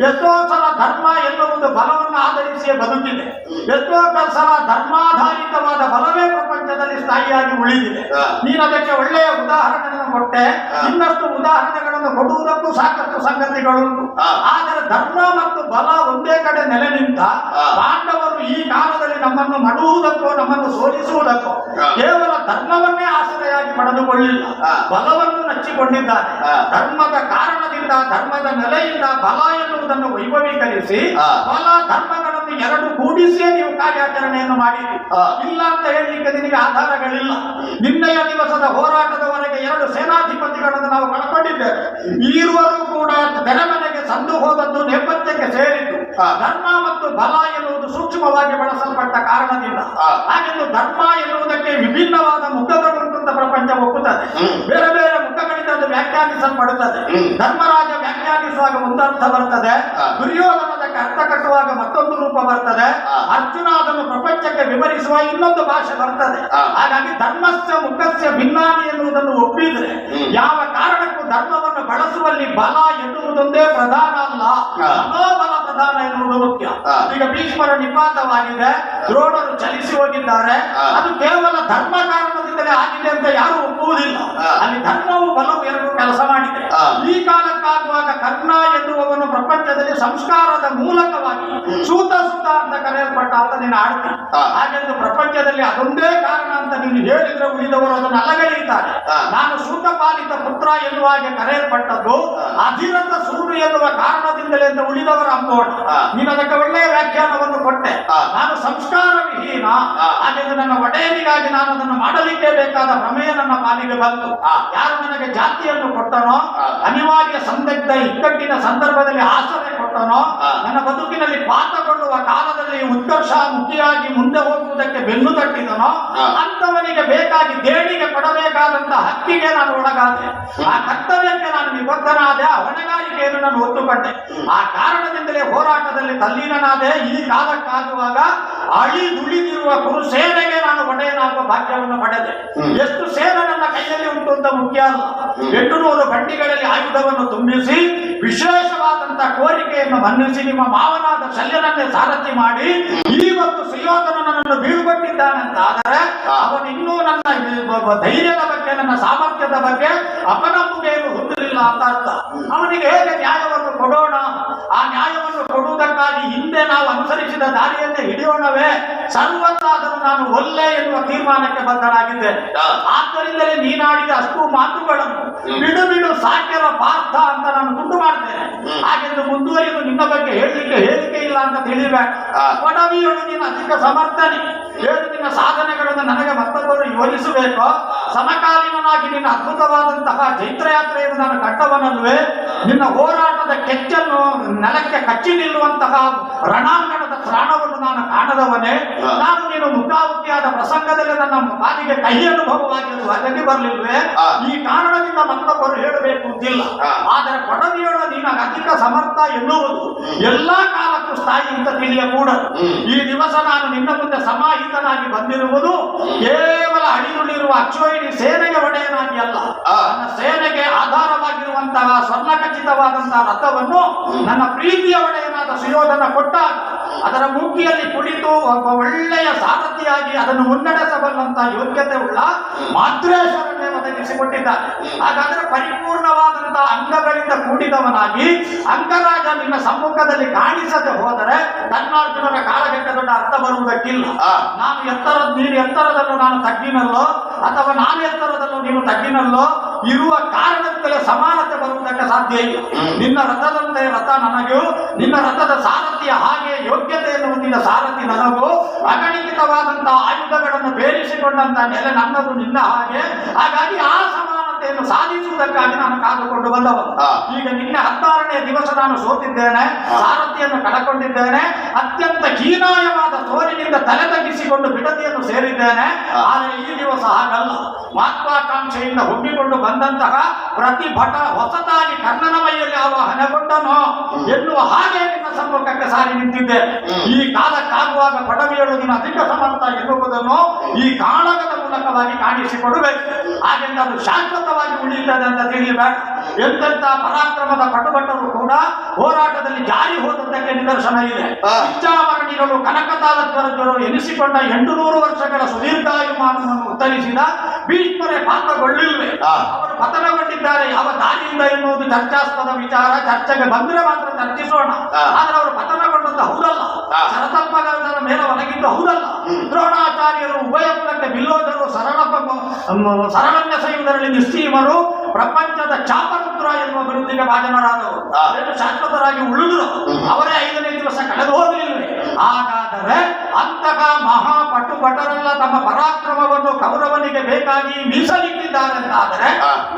ಎಷ್ಟೋ ಸಲ ಧರ್ಮ ಎನ್ನುವುದು ಬಲವನ್ನು ಆಧರಿಸಿಯೇ ಬದುಕಿದೆ. ಎಷ್ಟೋ ಸಲ ಧರ್ಮಾಧಾರಿತವಾದ ಬಲವೇ ಪ್ರಪಂಚದಲ್ಲಿ ಸ್ಥಾಯಿಯಾಗಿ ಉಳಿದಿದೆ. ನೀನು ಅದಕ್ಕೆ ಒಳ್ಳೆಯ ಉದಾಹರಣೆಯನ್ನು ಕೊಟ್ಟೆ. ಇನ್ನಷ್ಟು ಉದಾಹರಣೆಗಳನ್ನು ಕೊಡುವುದಕ್ಕೂ ಸಾಕಷ್ಟು ಸಂಗತಿಗಳುಂಟು. ಆದರೆ ಧರ್ಮ ಮತ್ತು ಬಲ ಒಂದೇ ಕಡೆ ನೆಲೆ ನಿಂತ. ಪಾಂಡವರು ಈ ಕಾಲದಲ್ಲಿ ನಮ್ಮನ್ನು ಮಡುವುದಕ್ಕೋ ನಮ್ಮನ್ನು ಸೋಲಿಸುವುದಕ್ಕೋ ಕೇವಲ ಧರ್ಮವನ್ನೇ ಆಶ್ರಯಾಗಿ ಪಡೆದುಕೊಳ್ಳಿಲ್ಲ. ಬಲವನ್ನು ನಚ್ಚಿಕೊಂಡಿದ್ದಾರೆ ಧರ್ಮದ ಕಾರಣದಿಂದ ಧರ್ಮದ ನೆಲೆಯಿಂದ ಬಲ ಎನ್ನುವುದನ್ನು ವೈಭವೀಕರಿಸಿ. ಬಲ ಧರ್ಮಗಳನ್ನು ಎರಡು ಕೂಡಿಸೇ ನೀವು ಕಾರ್ಯಾಚರಣೆಯನ್ನು ಮಾಡಿ ಇಲ್ಲ ಅಂತ ಹೇಳಲಿಕ್ಕೆ ನಿನಗೆ ಆಧಾರಗಳಿಲ್ಲ. ನಿನ್ನೆಯ ದಿವಸದ ಹೋರಾಟದವರೆಗೆ ಎರಡು ಸೇನಾಧಿಪತಿಗಳನ್ನು ನಾವು ಕಳ್ಕೊಂಡಿದ್ದೇವೆ ಈರುವರು ಕೂಡ ತೆರೆಮನೆಗೆ ಸಂದು ಹೋದದ್ದು ನೇಪಥ್ಯಕ್ಕೆ ಸೇರಿದ್ದು. ಧರ್ಮ ಮತ್ತು ಬಲ ಎನ್ನುವುದು ಸೂಕ್ಷ್ಮವಾಗಿ ಬಳಸಲ್ಪಟ್ಟ ಕಾರಣದಿಂದ. ಹಾಗೆಂದು ಧರ್ಮ ಎನ್ನುವುದಕ್ಕೆ ವಿಭಿನ್ನವಾದ ಮುಖಗಳಿರುವಂತ ಪ್ರಪಂಚ ಒಪ್ಪುತ್ತದೆ. ಬೇರೆ ಬೇರೆ ಮುಖಗಳಿಂದ ಅದು ವ್ಯಾಖ್ಯಾನಿಸಲ್ಪಡುತ್ತದೆ. ಧರ್ಮರಾಜ ವ್ಯಾಖ್ಯಾನಿಸುವಾಗ ಒಂದರ್ಥ ಬರ್ತದೆ. ದುರ್ಯೋಧನದ ದುರ್ಯೋಧನದಕ್ಕೆ ಅರ್ಥ ಕಟ್ಟುವಾಗ ಮತ್ತೊಂದು ರೂಪ ಬರ್ತದೆ. ಅರ್ಜುನ ಅದನ್ನು ಪ್ರಪಂಚಕ್ಕೆ ವಿವರಿಸುವ ಇನ್ನೊಂದು ಭಾಷೆ ಬರ್ತದೆ. ಹಾಗಾಗಿ ಧರ್ಮಸ್ಯ ಮುಖಸ್ಯ ಭಿನ್ನಾನಿ ಎನ್ನುವುದನ್ನು ಒಪ್ಪಿದ್ರೆ ಯಾವ ಕಾರಣಕ್ಕೂ ಧರ್ಮವನ್ನು ಬಳಸುವಲ್ಲಿ ಬಲ ಎನ್ನುವುದೊಂದೇ ಪ್ರಧಾನ ಅಲ್ಲ. ಮನೋಬಲ ಪ್ರಧಾನ ಎನ್ನುವುದು ಮುಖ್ಯ. ಈಗ ಭೀಷ್ಮರ ನಿಪಾತವಾಗಿದೆ. ದ್ರೋಣರು ಚಲಿಸಿ ಹೋಗಿದ್ದಾರೆ. ಅದು ಕೇವಲ ಧರ್ಮ ಕಾರಣದಿಂದಲೇ ಆಗಿದೆ ಅಂತ ಯಾರು ಒಪ್ಪುವುದಿಲ್ಲ. ಅಲ್ಲಿ ಧರ್ಮವು ಬಲವು ಎರಡು ಕೆಲಸ ಮಾಡಿದೆ. ಈ ಕಾಲಕ್ಕಾಗುವಾಗ ಕರ್ಣ ಎನ್ನುವವನು ಪ್ರಪಂಚದಲ್ಲಿ ಸಂಸ್ಕಾರದ ಮೂಲಕವಾಗಿ ಸೂತ ಸೂತ ಅಂತ ಕರೆಯಲ್ಪಟ್ಟ ಅಂತ ನೀನು ಆಡ್ತಿ ಹಾ. ಹಾಗೆಂದು ಪ್ರಪಂಚದಲ್ಲಿ ಅದೊಂದೇ ಕಾರಣ ಅಂತ ನೀನು ಹೇಳಿದ್ರೆ ಉಳಿದವರು ಅದನ್ನು ಅಲಗಲಿದ್ದಾರೆ ನಾನು ಸೂತ ಪಾಲಿತ ಪುತ್ರ ಎನ್ನುವ ಹಾಗೆ ಕರೆಯಲ್ಪಟ್ಟದ್ದು ಅಧಿರಥ ಸೂರ್ಯ ಎನ್ನುವ ಕಾರಣದಿಂದಲೇ ಅಂತ ಉಳಿದವರು ಅಂತ. ನೀನು ಅದಕ್ಕೆ ಒಳ್ಳೆಯ ವ್ಯಾಖ್ಯಾನವನ್ನು ಕೊಟ್ಟೆ. ನಾನು ಸಂಸ್ಕಾರ ವಿಹೀನ ಹಾಗೆಂದು ನನ್ನ ಒಡೆಯನಿಗಾಗಿ ನಾನು ಅದನ್ನು ಮಾಡಲಿಕ್ಕೆ ಬೇಕಾದ ಪ್ರಮೇಯ ನನ್ನ ಪಾಲಿಗೆ ಬಂತು. ಯಾರು ನನಗೆ ಜಾತಿಯನ್ನು ಕೊಟ್ಟನೋ ಅನಿವಾರ್ಯ ಸಂದಿಗ್ಧ ಇಕ್ಕಟ್ಟಿನ ಸಂದರ್ಭದಲ್ಲಿ ಆಸರೆ ಕೊಟ್ಟನೋ ಪಾತಗೊಳ್ಳುವ ಕಾಲದಲ್ಲಿ ಉತ್ಕರ್ಷ ಮುಖಿಯಾಗಿ ಮುಂದೆ ಹೋಗುವುದಕ್ಕೆ ಬೆನ್ನು ತಟ್ಟಿದನೋ. ಅಂತವನಿಗೆ ಬೇಕಾಗಿ ದೇಣಿಗೆ ಕೊಡಬೇಕಾದಂತ ಹಕ್ಕಿಗೆ ನಾನು ಒಣಗಾದೆ ಆ ಕರ್ತವ್ಯಕ್ಕೆ ನಾನು ನಿಬದ್ಧನಾದೆ ಆ ಹೊಣೆಗಾರಿಕೆಯನ್ನು ನಾನು ಒತ್ತುಕೊಂಡೆ. ಆ ಕಾರಣದಿಂದಲೇ ಹೋರಾಟದಲ್ಲಿ ತಲ್ಲೀನನಾದೆ. ಈ ಕಾಲಕ್ಕಾಗುವಾಗ ಅಳಿದುಳಿದಿರುವ ಕುರು ಸೇನೆಗೆ ನಾನು ಒಡೆಯನಾಗುವ ಭಾಗ್ಯವನ್ನು ಪಡೆದೆ. ಎಷ್ಟು ಸೇನೆ ನನ್ನ ಕೈಯಲ್ಲಿ ಉಂಟು ಅಂತ ಮುಖ್ಯ ಅಲ್ಲ. ಎಂಟು ನೂರು ಬಂಡಿಗಳಲ್ಲಿ ಆಯುಧವನ್ನು ತುಂಬಿಸಿ ವಿಶೇಷವಾದಂತ ಕೋರಿಕೆಯನ್ನು ಮನ್ನಿಸಿ ನಿಮ್ಮ ಮಾವನಾದ ಶಲ್ಯನನ್ನೇ ಸಾರಥಿ ಮಾಡಿ ಇವತ್ತು ಸುಯೋಧನ ನನ್ನನ್ನು ಬೀಳ್ಕೊಟ್ಟಿದ್ದಾನಂತ ಆದರೆ. ಅವನು ಇನ್ನೂ ನನ್ನ ಧೈರ್ಯದ ಬಗ್ಗೆ, ನನ್ನ ಸಾಮರ್ಥ್ಯದ ಬಗ್ಗೆ ಅಪನಂಬಿಕೆಯನ್ನು ಹೊಂದಲಿಲ್ಲ ಅಂತ ಅರ್ಥ ಅವನಿಗೆ ಹೇಗೆ ನ್ಯಾಯವನ್ನು ಕೊಡೋಣ ಆ ನ್ಯಾಯವನ್ನು ಕೊಡುವುದಕ್ಕಾಗಿ ಹಿಂದೆ ನಾವು ಅನುಸರಿಸಿದ ದಾರಿಯನ್ನೇ ಹಿಡಿಯೋಣವೇ ಸರ್ವತ್ತಾದರೂ ನಾನು ಒಲ್ಲೆ ಎನ್ನುವ ತೀರ್ಮಾನಕ್ಕೆ ಬಂದನಾಗಿದ್ದೆ ಆದ್ದರಿಂದಲೇ ನೀನಾಡಿದ ಅಷ್ಟು ಮಾತುಗಳನ್ನು ಬಿಡು ಬಿಡು ಸಾಕ್ಯರ ಪಾರ್ಥ ಅಂತ ನಾನು ತುಂಡು ಮಾಡ್ತೇನೆ. ಹಾಗೆಂದು ಮುಂದುವರಿದು ನಿನ್ನ ಬಗ್ಗೆ ಹೇಳಲಿಕ್ಕೆ ಹೇಳಿಕೆ ಇಲ್ಲ ಅಂತ ತಿಳಿಬೇಡ ಹಾ. ಕೊಡವಿಯೊಳು ನೀನು ಅಧಿಕ ಸಮರ್ಥನೆ. ಏನು ನಿನ್ನ ಸಾಧನೆಗಳನ್ನು ನನಗೆ ಮತ್ತೊಬ್ಬರು ಯೋಜಿಸಬೇಕು. ಸಮಕಾಲೀನನಾಗಿ ನಿನ್ನ ಅದ್ಭುತವಾದಂತಹ ಚೈತ್ರಯಾತ್ರೆಯನ್ನು ನಾನು ಕಟ್ಟವನಲ್ವೇ ನಿನ್ನ ಹೋರಾಟದ ಕೆಚ್ಚನ್ನು ನೆಲಕ್ಕೆ ಕಚ್ಚಿ ನಿಲ್ಲುವಂತಹ ರಣಾಂಗಣದ ಪ್ರಾಣವನ್ನು ನಾನು ಕಾಣದವನೇ. ನಾನು ನೀನು ಮುಖಾಮುಖಿಯಾದ ಪ್ರಸಂಗದಲ್ಲಿ ನನ್ನ ಪಾಲಿಗೆ ಕೈ ಅನುಭವವಾಗಿರುವ ಅದು ಅದಕ್ಕೆ ಬರಲಿಲ್ವೇ ಈ ಕಾರಣದಿಂದ ಮತ್ತೊಬ್ಬರು ಹೇಳಬೇಕು ಅಂತಿಲ್ಲ. ಆದರೆ ಕೊಡವಿಯೊಳ ನೀನು ಅಧಿಕ ಸಮರ್ಥ ಎನ್ನುವುದು ಎಲ್ಲಾ ಕಾಲಕ್ಕೂ ಸ್ಥಾಯಿ ಅಂತ ತಿಳಿಯಕೂಡದು. ಕೂಡ ಈ ದಿವಸ ನಾನು ನಿನ್ನ ಮುಂದೆ ಸಮಾಹಿತನಾಗಿ ಬಂದಿರುವುದು ಕೇವಲ ಅಡಿದುಳಿರುವ ಅಚ್ಚೋಯಿನಿ ಸೇನೆಗೆ ಒಡೆಯನಾಗಿ ಅಲ್ಲ. ನನ್ನ ಸೇನೆಗೆ ಆಧಾರವಾಗಿರುವಂತಹ ಸ್ವರ್ಣ ಖಚಿತವಾದಂತಹ ರಥವನ್ನು ನನ್ನ ಪ್ರೀತಿಯ ಒಡೆಯನಾದ ಸುಯೋಧನ ಕೊಟ್ಟಾಗ ಅದರ ಮೂಕಿಯಲ್ಲಿ ಕುಳಿತು ಒಬ್ಬ ಒಳ್ಳೆಯ ಸಾರಥಿಯಾಗಿ ಅದನ್ನು ಮುನ್ನಡೆಸಬಲ್ಲಂತ ಯೋಗ್ಯತೆ ಉಳ್ಳ ಮಾದ್ರೇಶ್ವರನ್ನೇ ಒದಗಿಸಿಕೊಟ್ಟಿದ್ದಾನೆ ಹಾಗಾದ್ರೆ ಪರಿಪೂರ್ಣವಾದಂತಹ ಅಂಗಗಳಿಂದ ಕೂಡಿದವನಾಗಿ ಅಂಗರಾಜ ನಿನ್ನ ಸಮ್ಮುಖದಲ್ಲಿ ಕಾಣಿಸದೆ ಹೋದರೆ ಕರ್ನಾರ್ಜುನರ ಕಾಳಗಕ್ಕೆ ದೊಡ್ಡ ಅರ್ಥ ಬರುವುದಕ್ಕಿಲ್ಲ. ನಾನು ಎತ್ತರ ನೀನು ಎತ್ತರದಲ್ಲೂ ನಾನು ತಗ್ಗಿನಲ್ಲೋ ಅಥವಾ ನಾನು ಎತ್ತರದಲ್ಲೂ ನೀನು ತಗ್ಗಿನಲ್ಲೋ ಇರುವ ಕಾರಣದಿಂದಲೇ ಸಮಾನತೆ ಬರುವುದಕ್ಕೆ ಸಾಧ್ಯ ಇಲ್ಲ. ನಿನ್ನ ರಥದಂತೆ ರಥ ನನಗೂ ನಿನ್ನ ರಥದ ಸಾರಥಿಯ ಹಾಗೆ ಯೋಗ್ಯತೆಯನ್ನು ಹೊಂದಿದ ಸಾರಥಿ ನನಗೂ ಅಗಣಿತವಾದಂತಹ ಆಯುಧಗಳನ್ನು ಬೇರಿಸಿಕೊಂಡಂತ ನೆಲೆ ನನ್ನದು ನಿನ್ನ ಹಾಗೆ. ಹಾಗಾಗಿ ಆ ಸಮಾನತೆಯನ್ನು ಸಾಧಿಸುವುದಕ್ಕಾಗಿ ನಾನು ಕಾದುಕೊಂಡು ಬಂದವನು. ಈಗ ನಿನ್ನೆ ಹತ್ತಾರನೇ ದಿವಸ ನಾನು ಸೋತಿದ್ದೇನೆ. ಸಾರಥಿಯನ್ನು ಕಳಕೊಂಡಿದ್ದೇನೆ. ಅತ್ಯಂತ ಹೀನಾಯವಾದ ಸೋಲಿನಿಂದ ತಲೆ ತಗ್ಗಿಸಿಕೊಂಡು ಬಿಡತಿಯನ್ನು ಸೇರಿದ್ದೇನೆ. ಆದರೆ ಈ ದಿವಸ ಹಾಗಲ್ಲ. ಮಹತ್ವಾಕಾಂಕ್ಷೆಯಿಂದ ಹುಟ್ಟಿಕೊಂಡು ಬಂದಂತಹ ಪ್ರತಿ ಭಟ ಹೊಸದಾಗಿ ಕರ್ಣನ ಮೈಯಲ್ಲಿ ಅವ ಹಣಗೊಂಡನು ಎನ್ನುವ ಹಾಗೆ ನಿನ್ನ ಸಂಪರ್ಕಕ್ಕೆ ಸಾರಿ ನಿಂತಿದ್ದೆ. ಈ ಕಾಲಕ್ಕಾಗುವಾಗ ಪಡವಿಯಳು ನೀನು ಅಧಿಕ ಸಮರ್ಥ ಎನ್ನುವುದನ್ನು ಈ ಕಾಳಗದ ಮೂಲಕವಾಗಿ ಕಾಣಿಸಿಕೊಡಬೇಕು ಹಾಗೆಂದು ಅದು ಶಾಶ್ವತವಾಗಿ ಉಳಿಯುತ್ತದೆ ಅಂತ ತಿಳಿಯಬೇಡ. ಎಂತೆಂಥ ಪರಾಕ್ರಮದ ಪಟುಭಟ್ಟರು ಕೂಡ ಹೋರಾಟದಲ್ಲಿ ಜಾರಿ ಹೋದದ್ದಕ್ಕೆ ನಿದರ್ಶನ ಇದೆ. ಇಚ್ಛಾವರಣಿಗಳು ಕನಕತಾಲಧ್ವರರು ಎನಿಸಿಕೊಂಡ ಎಂಟು ನೂರು ವರ್ಷಗಳ ಸುದೀರ್ಘಾಯುಮಾನವನ್ನು ಉತ್ತರಿಸಿದ ಭೀಷ್ಮರೇ ಪಾತ್ರಗೊಳ್ಳಿಲ್ವೇ. ಅವರು ಪತನಗೊಂಡಿದ್ದಾರೆ. ಯಾವ ದಾರಿಯಿಂದ ಎನ್ನುವುದು ಚರ್ಚಾಸ್ಪದ ವಿಚಾರ. ಚರ್ಚೆಗೆ ಬಂದ್ರೆ ಮಾತ್ರ ಚರ್ಚಿಸೋಣ. ಆದ್ರೆ ಅವರು ಪತನಗೊಂಡಂತ ಹೌದಲ್ಲ. ಆ. ಶರತಲ್ಪಗಳ ಮೇಲೆ ಒಳಗಿದ್ದು ಹೌದಲ್ಲ. ದ್ರೋಣಾಚಾರ್ಯರು ಉಭಯ ಕುಲಕ್ಕೆ ಬಿಲ್ಲೋದರು ಸರಳ ಸರಳನ್ಯಸೆಯುವುದರಲ್ಲಿ ನಿಶ್ಚೀಮರು ಪ್ರಪಂಚದ ಚಾಪರುದ್ರ ಬಿರುದಿಗೆ ಭಾಜನರಾದವರು ಶಾಶ್ವತರಾಗಿ ಉಳಿದ್ರು ಅವರೇ ಐದನೇ ದಿವಸ ಕಳೆದು ಹೋಗಲಿಲ್ಲ ಹಾಗಾದರೆ ಅಂತಹ ಮಹಾಪಟು ಭಟರೆಲ್ಲ ತಮ್ಮ ಪರಾಕ್ರಮವನ್ನು ಕೌರವನಿಗೆ ಬೇಕಾಗಿ ಮೀಸಲಿಟ್ಟಿದ್ದಾರೆ ಅಂತಾದರೆ.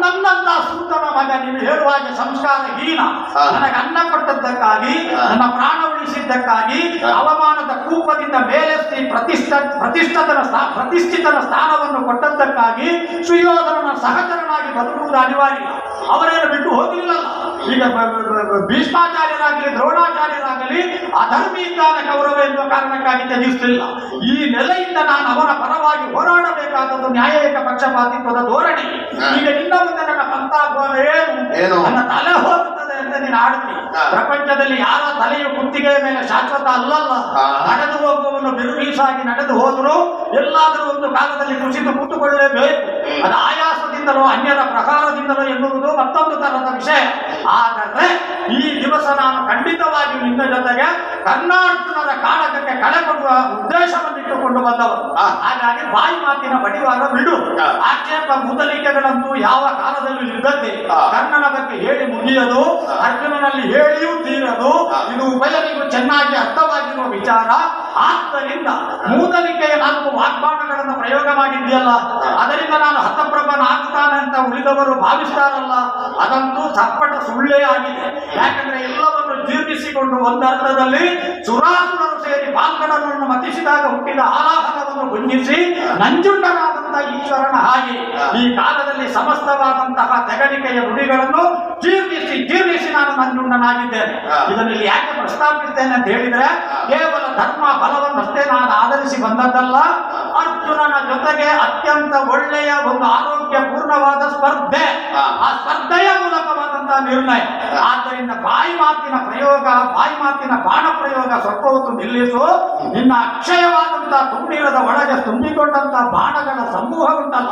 ನನ್ನಂತ ಸೂತನ ಮಗ ನೀವು ಹೇಳುವ ಹಾಗೆ ಸಂಸ್ಕಾರ ಹೀನ ಆ. ನನಗೆ ಅನ್ನ ಕೊಟ್ಟದ್ದಕ್ಕಾಗಿ. ನನ್ನ ಪ್ರಾಣ ಉಳಿಸಿದ್ದಕ್ಕಾಗಿ ಅವಮಾನದ ಕೂಪದಿಂದ ಮೇಲೆತ್ತಿ ಪ್ರತಿಷ್ಠ ಪ್ರತಿಷ್ಠಿತನ ಸ್ಥಾ ಪ್ರತಿಷ್ಠಿತನ ಸ್ಥಾನವನ್ನು ಕೊಟ್ಟದ್ದಕ್ಕಾಗಿ ಸುಯೋಧನ ಸಹಚರನಾಗಿ ಬದುಕುವುದು ಅನಿವಾರ್ಯ. ಅವರೇನು ಬಿಟ್ಟು ಹೋಗಿಲ್ಲ ಈಗ ಭೀಷ್ಮಾಚಾರ್ಯರಾಗಲಿ ದ್ರೋಣಾಚಾರ್ಯರಾಗಲಿ ಅಧರ್ಮಿ ಇದ್ದಾನೆ ಗೌರವ ಎನ್ನುವ ಕಾರಣಕ್ಕಾಗಿ ತ್ಯಜಿಸಲಿಲ್ಲ. ಈ ನೆಲೆಯಿಂದ ನಾನು ಅವರ ಪರವಾಗಿ ಹೋರಾಡಬೇಕಾದದ್ದು ನ್ಯಾಯಿಕ ಪಕ್ಷಪಾತಿತ್ವದ ಧೋರಣೆ. ಈಗ ನಿನ್ನ ಮುಂದೆ ನನ್ನ ಪಂಥ ಏನು ಏನು? ನನ್ನ ತಲೆ ಹೋಗುತ್ತದೆ. ಅಂತ ನೀನು ಪ್ರಪಂಚದಲ್ಲಿ ಯಾರ ತಲೆಯು ಕುತ್ತಿಗೆಯ ಮೇಲೆ ಶಾಶ್ವತ ಅಲ್ಲಲ್ಲ. ನಡೆದು ಹೋಗುವವನು ಬಿರುಬೀಸಾಗಿ ನಡೆದು ಹೋದ್ರು ಎಲ್ಲಾದರೂ ಒಂದು ಕಾಲದಲ್ಲಿ ಕುಸಿದು ಕೂತುಕೊಳ್ಳಲೇಬೇಕು ಅದು ಆಯಾಸದಿಂದಲೋ ಅನ್ಯರ ಪ್ರಕಾರದಿಂದಲೋ ಎನ್ನುವುದು ಮತ್ತೊಂದು ತರದ ವಿಷಯ. ಆದರೆ ಈ ದಿವಸ ನಾನು ಖಂಡಿತವಾಗಿ ನಿನ್ನ ಜೊತೆಗೆ ಕರ್ನಾಟಕದ ಕಾಲಕ್ಕೆ ಕಳೆ ಕೊಡುವ ಉದ್ದೇಶವನ್ನು ಇಟ್ಟುಕೊಂಡು ಬಂದವರು ಹಾಗಾಗಿ ಬಾಯಿ ಮಾತಿನ ಬಡಿವಾರ ಬಿಡು. ಆಕ್ಷೇಪ ಮೂದಲಿಕೆಗಳಂತೂ ಯಾವ ಕಾಲದಲ್ಲೂ ಇದ್ದದ್ದೇ. ಕರ್ಣನ ಬಗ್ಗೆ ಹೇಳಿ ಮುಗಿಯದು. ಅರ್ಜುನನಲ್ಲಿ ಹೇಳಿಯೂ ತೀರದು. ಇದು ಉಭಯರಿಗೂ ಚೆನ್ನಾಗಿ ಅರ್ಥವಾಗಿರುವ ವಿಚಾರ ಆದ್ದರಿಂದ ಮೂದಲಿಕೆಯ ನಾಲ್ಕು ವಾಗ್ಬಾಣಗಳನ್ನು ಪ್ರಯೋಗ ಮಾಡಿದ್ಯಲ್ಲ. ಅದರಿಂದ ನಾನು ಹತಪ್ರಭನಾಗ್ತಾನೆ ಅಂತ ಉಳಿದವರು ಭಾವಿಸ್ತಾರಲ್ಲ ಅದಂತೂ ಸಪ್ಪಟ ಸುಳ್ಳೇ ಆಗಿದೆ ಯಾಕಂದ್ರೆ ಎಲ್ಲವನ್ನು ಜೀರ್ಣಿಸಿಕೊಂಡು ಒಂದರ್ಥದಲ್ಲಿ ಸುರಾಸುರರು ಸೇರಿ ಪಾಲ್ಗಡನನ್ನು ಮತಿಸಿದಾಗ ಹುಟ್ಟಿದ ಆಲಾಹನವನ್ನು ಗುಂಜಿಸಿ ನಂಜುಂಡನಾದಂತ ಈಶ್ವರನ ಹಾಗೆ ಈ ಕಾಲದಲ್ಲಿ ಸಮಸ್ತವಾದಂತಹ ತೆಗಣಿಕೆಯ ನುಡಿಗಳನ್ನು ಜೀರ್ಣಿಸಿ ಜೀರ್ಣಿಸಿ ನಾನು ನಂಜುಂಡನಾಗಿದ್ದೇನೆ ಇದರಲ್ಲಿ ಇದನ್ನು ಯಾಕೆ ಪ್ರಸ್ತಾಪಿಸ್ತೇನೆ ಅಂತ ಹೇಳಿದ್ರೆ ಕೇವಲ ಧರ್ಮ ಬಲವನ್ನಷ್ಟೇ ನಾನು ಆಧರಿಸಿ ಬಂದದ್ದಲ್ಲ. ಅರ್ಜುನನ ಜೊತೆಗೆ ಅತ್ಯಂತ ಒಳ್ಳೆಯ ಒಂದು ಆರೋಗ್ಯ ಪೂರ್ಣವಾದ ಸ್ಪರ್ಧೆ ಆ ಸ್ಪರ್ಧೆಯ ಮೂಲಕವಾದಂತಹ ನಿರ್ಣಯ. ಆದ್ದರಿಂದ ಬಾಯಿ ಮಾತಿನ ಪ್ರಯೋಗ ಬಾಯಿ ಮಾತಿನ ಬಾಣ ಪ್ರಯೋಗ ಸ್ವಲ್ಪ ಹೊತ್ತು ನಿಲ್ಲಿಸು. ನಿನ್ನ ಅಕ್ಷಯವಾದಂತಹ ತುಂಬಿರದ ಒಳಗೆ ತುಂಬಿಕೊಂಡಂತಹ ಬಾಣಗಳ ಸಮೂಹ ಉಂಟಲ್ಲ.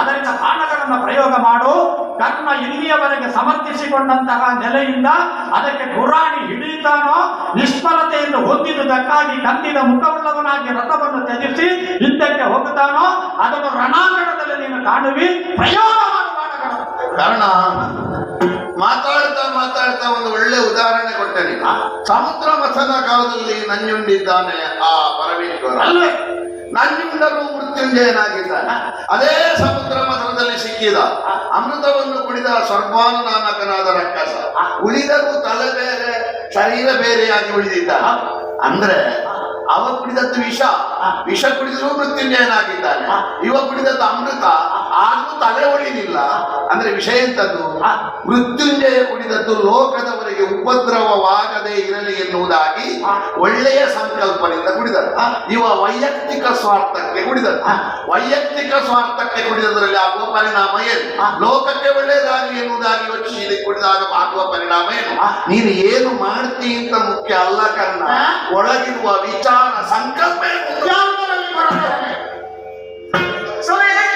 ಅದರಿಂದ ಬಾಣಗಳನ್ನು ಪ್ರಯೋಗ ಮಾಡು. ಕರ್ಣ ಇಲ್ಲಿಯವರೆಗೆ ಸಮರ್ಥಿಸಿಕೊಂಡಂತಹ ನೆಲೆಯಿಂದ ಅದಕ್ಕೆ ಗುರಾಣಿ ಹಿಡಿಯುತ್ತಾನೋ ನಿಷ್ಫಲತೆಯನ್ನು ಹೊಂದಿದುದಕ್ಕಾಗಿ ಕಂದಿನ ಮುಖವುಳ್ಳವನಾಗಿ ರಥವನ್ನು ತ್ಯಜಿಸಿ ಹಿಂದಕ್ಕೆ ಹೋಗುತ್ತಾನೋ ಅದನ್ನು ರಣಾಂಗಣದಲ್ಲಿ ನೀನು ಕಾಣುವಿ. ಪ್ರಯೋಗ ಕಾರಣ ಮಾತಾಡ್ತಾ ಮಾತಾಡ್ತಾ ಒಂದು ಒಳ್ಳೆ ಉದಾಹರಣೆ ಕೊಟ್ಟೆ ಸಮುದ್ರ ಮಥನ ಕಾಲದಲ್ಲಿ ನಂಜುಂಡಿದ್ದಾನೆ ಆ ಪರಮೇಶ್ವರ. ಅಲ್ವೇ? ನಂಜುಂಡರು ಮೃತ್ಯುಂಜಯನಾಗಿದ್ದಾನೆ ಅದೇ ಸಮುದ್ರ ಮಥನದಲ್ಲಿ ಸಿಕ್ಕಿದ. ಅಮೃತವನ್ನು ಕುಡಿದ ಸರ್ವಾನುನಾಮಕನಾದ ರಕ್ಕಸ ಉಳಿದರೂ ತಲೆ ಬೇರೆ, ಶರೀರ ಬೇರೆಯಾಗಿ ಉಳಿದಿದ್ದ ಅಂದ್ರೆ ಅವ ಕುಡಿದದ್ದು ವಿಷ. ವಿಷ ಕುಡಿದರೂ ಮೃತ್ಯುಂಜಯನಾಗಿದ್ದಾನೆ. ಇವ ಕುಡಿದದ್ದು ಅಮೃತ. ಆದ್ರೂ ತಲೆ ಉಳಿಲಿಲ್ಲ ಅಂದ್ರೆ ವಿಷಯ ಎಂತದ್ದು? ಮೃತ್ಯುಂಜಯ ಕುಡಿದದ್ದು ಲೋಕದವರಿಗೆ ಉಪದ್ರವವಾಗದೇ ಇರಲಿ ಎನ್ನುವುದಾಗಿ ಒಳ್ಳೆಯ ಸಂಕಲ್ಪದಿಂದ ಕುಡಿದದ್ದು. ಇವ ವೈಯಕ್ತಿಕ ಸ್ವಾರ್ಥಕ್ಕೆ ಕುಡಿದದ್ದು. ವೈಯಕ್ತಿಕ ಸ್ವಾರ್ಥಕ್ಕೆ ಕುಡಿದದರಲ್ಲಿ ಆಗುವ ಪರಿಣಾಮ ಏನು? ಲೋಕಕ್ಕೆ ಒಳ್ಳೆಯದಾಗಿ ಎನ್ನುವುದಾಗಿ ಯೋಚಿಸಿ ಕುಡಿದಾಗ ಆಗುವ ಪರಿಣಾಮ ಏನು? ನೀನು ಏನು ಮಾಡ್ತಿ ಅಂತ ಮುಖ್ಯ ಅಲ್ಲ ಕರ್ಣ. ಒಳಗಿರುವ ವಿಚಾರ संकल्प ज्ञान सुने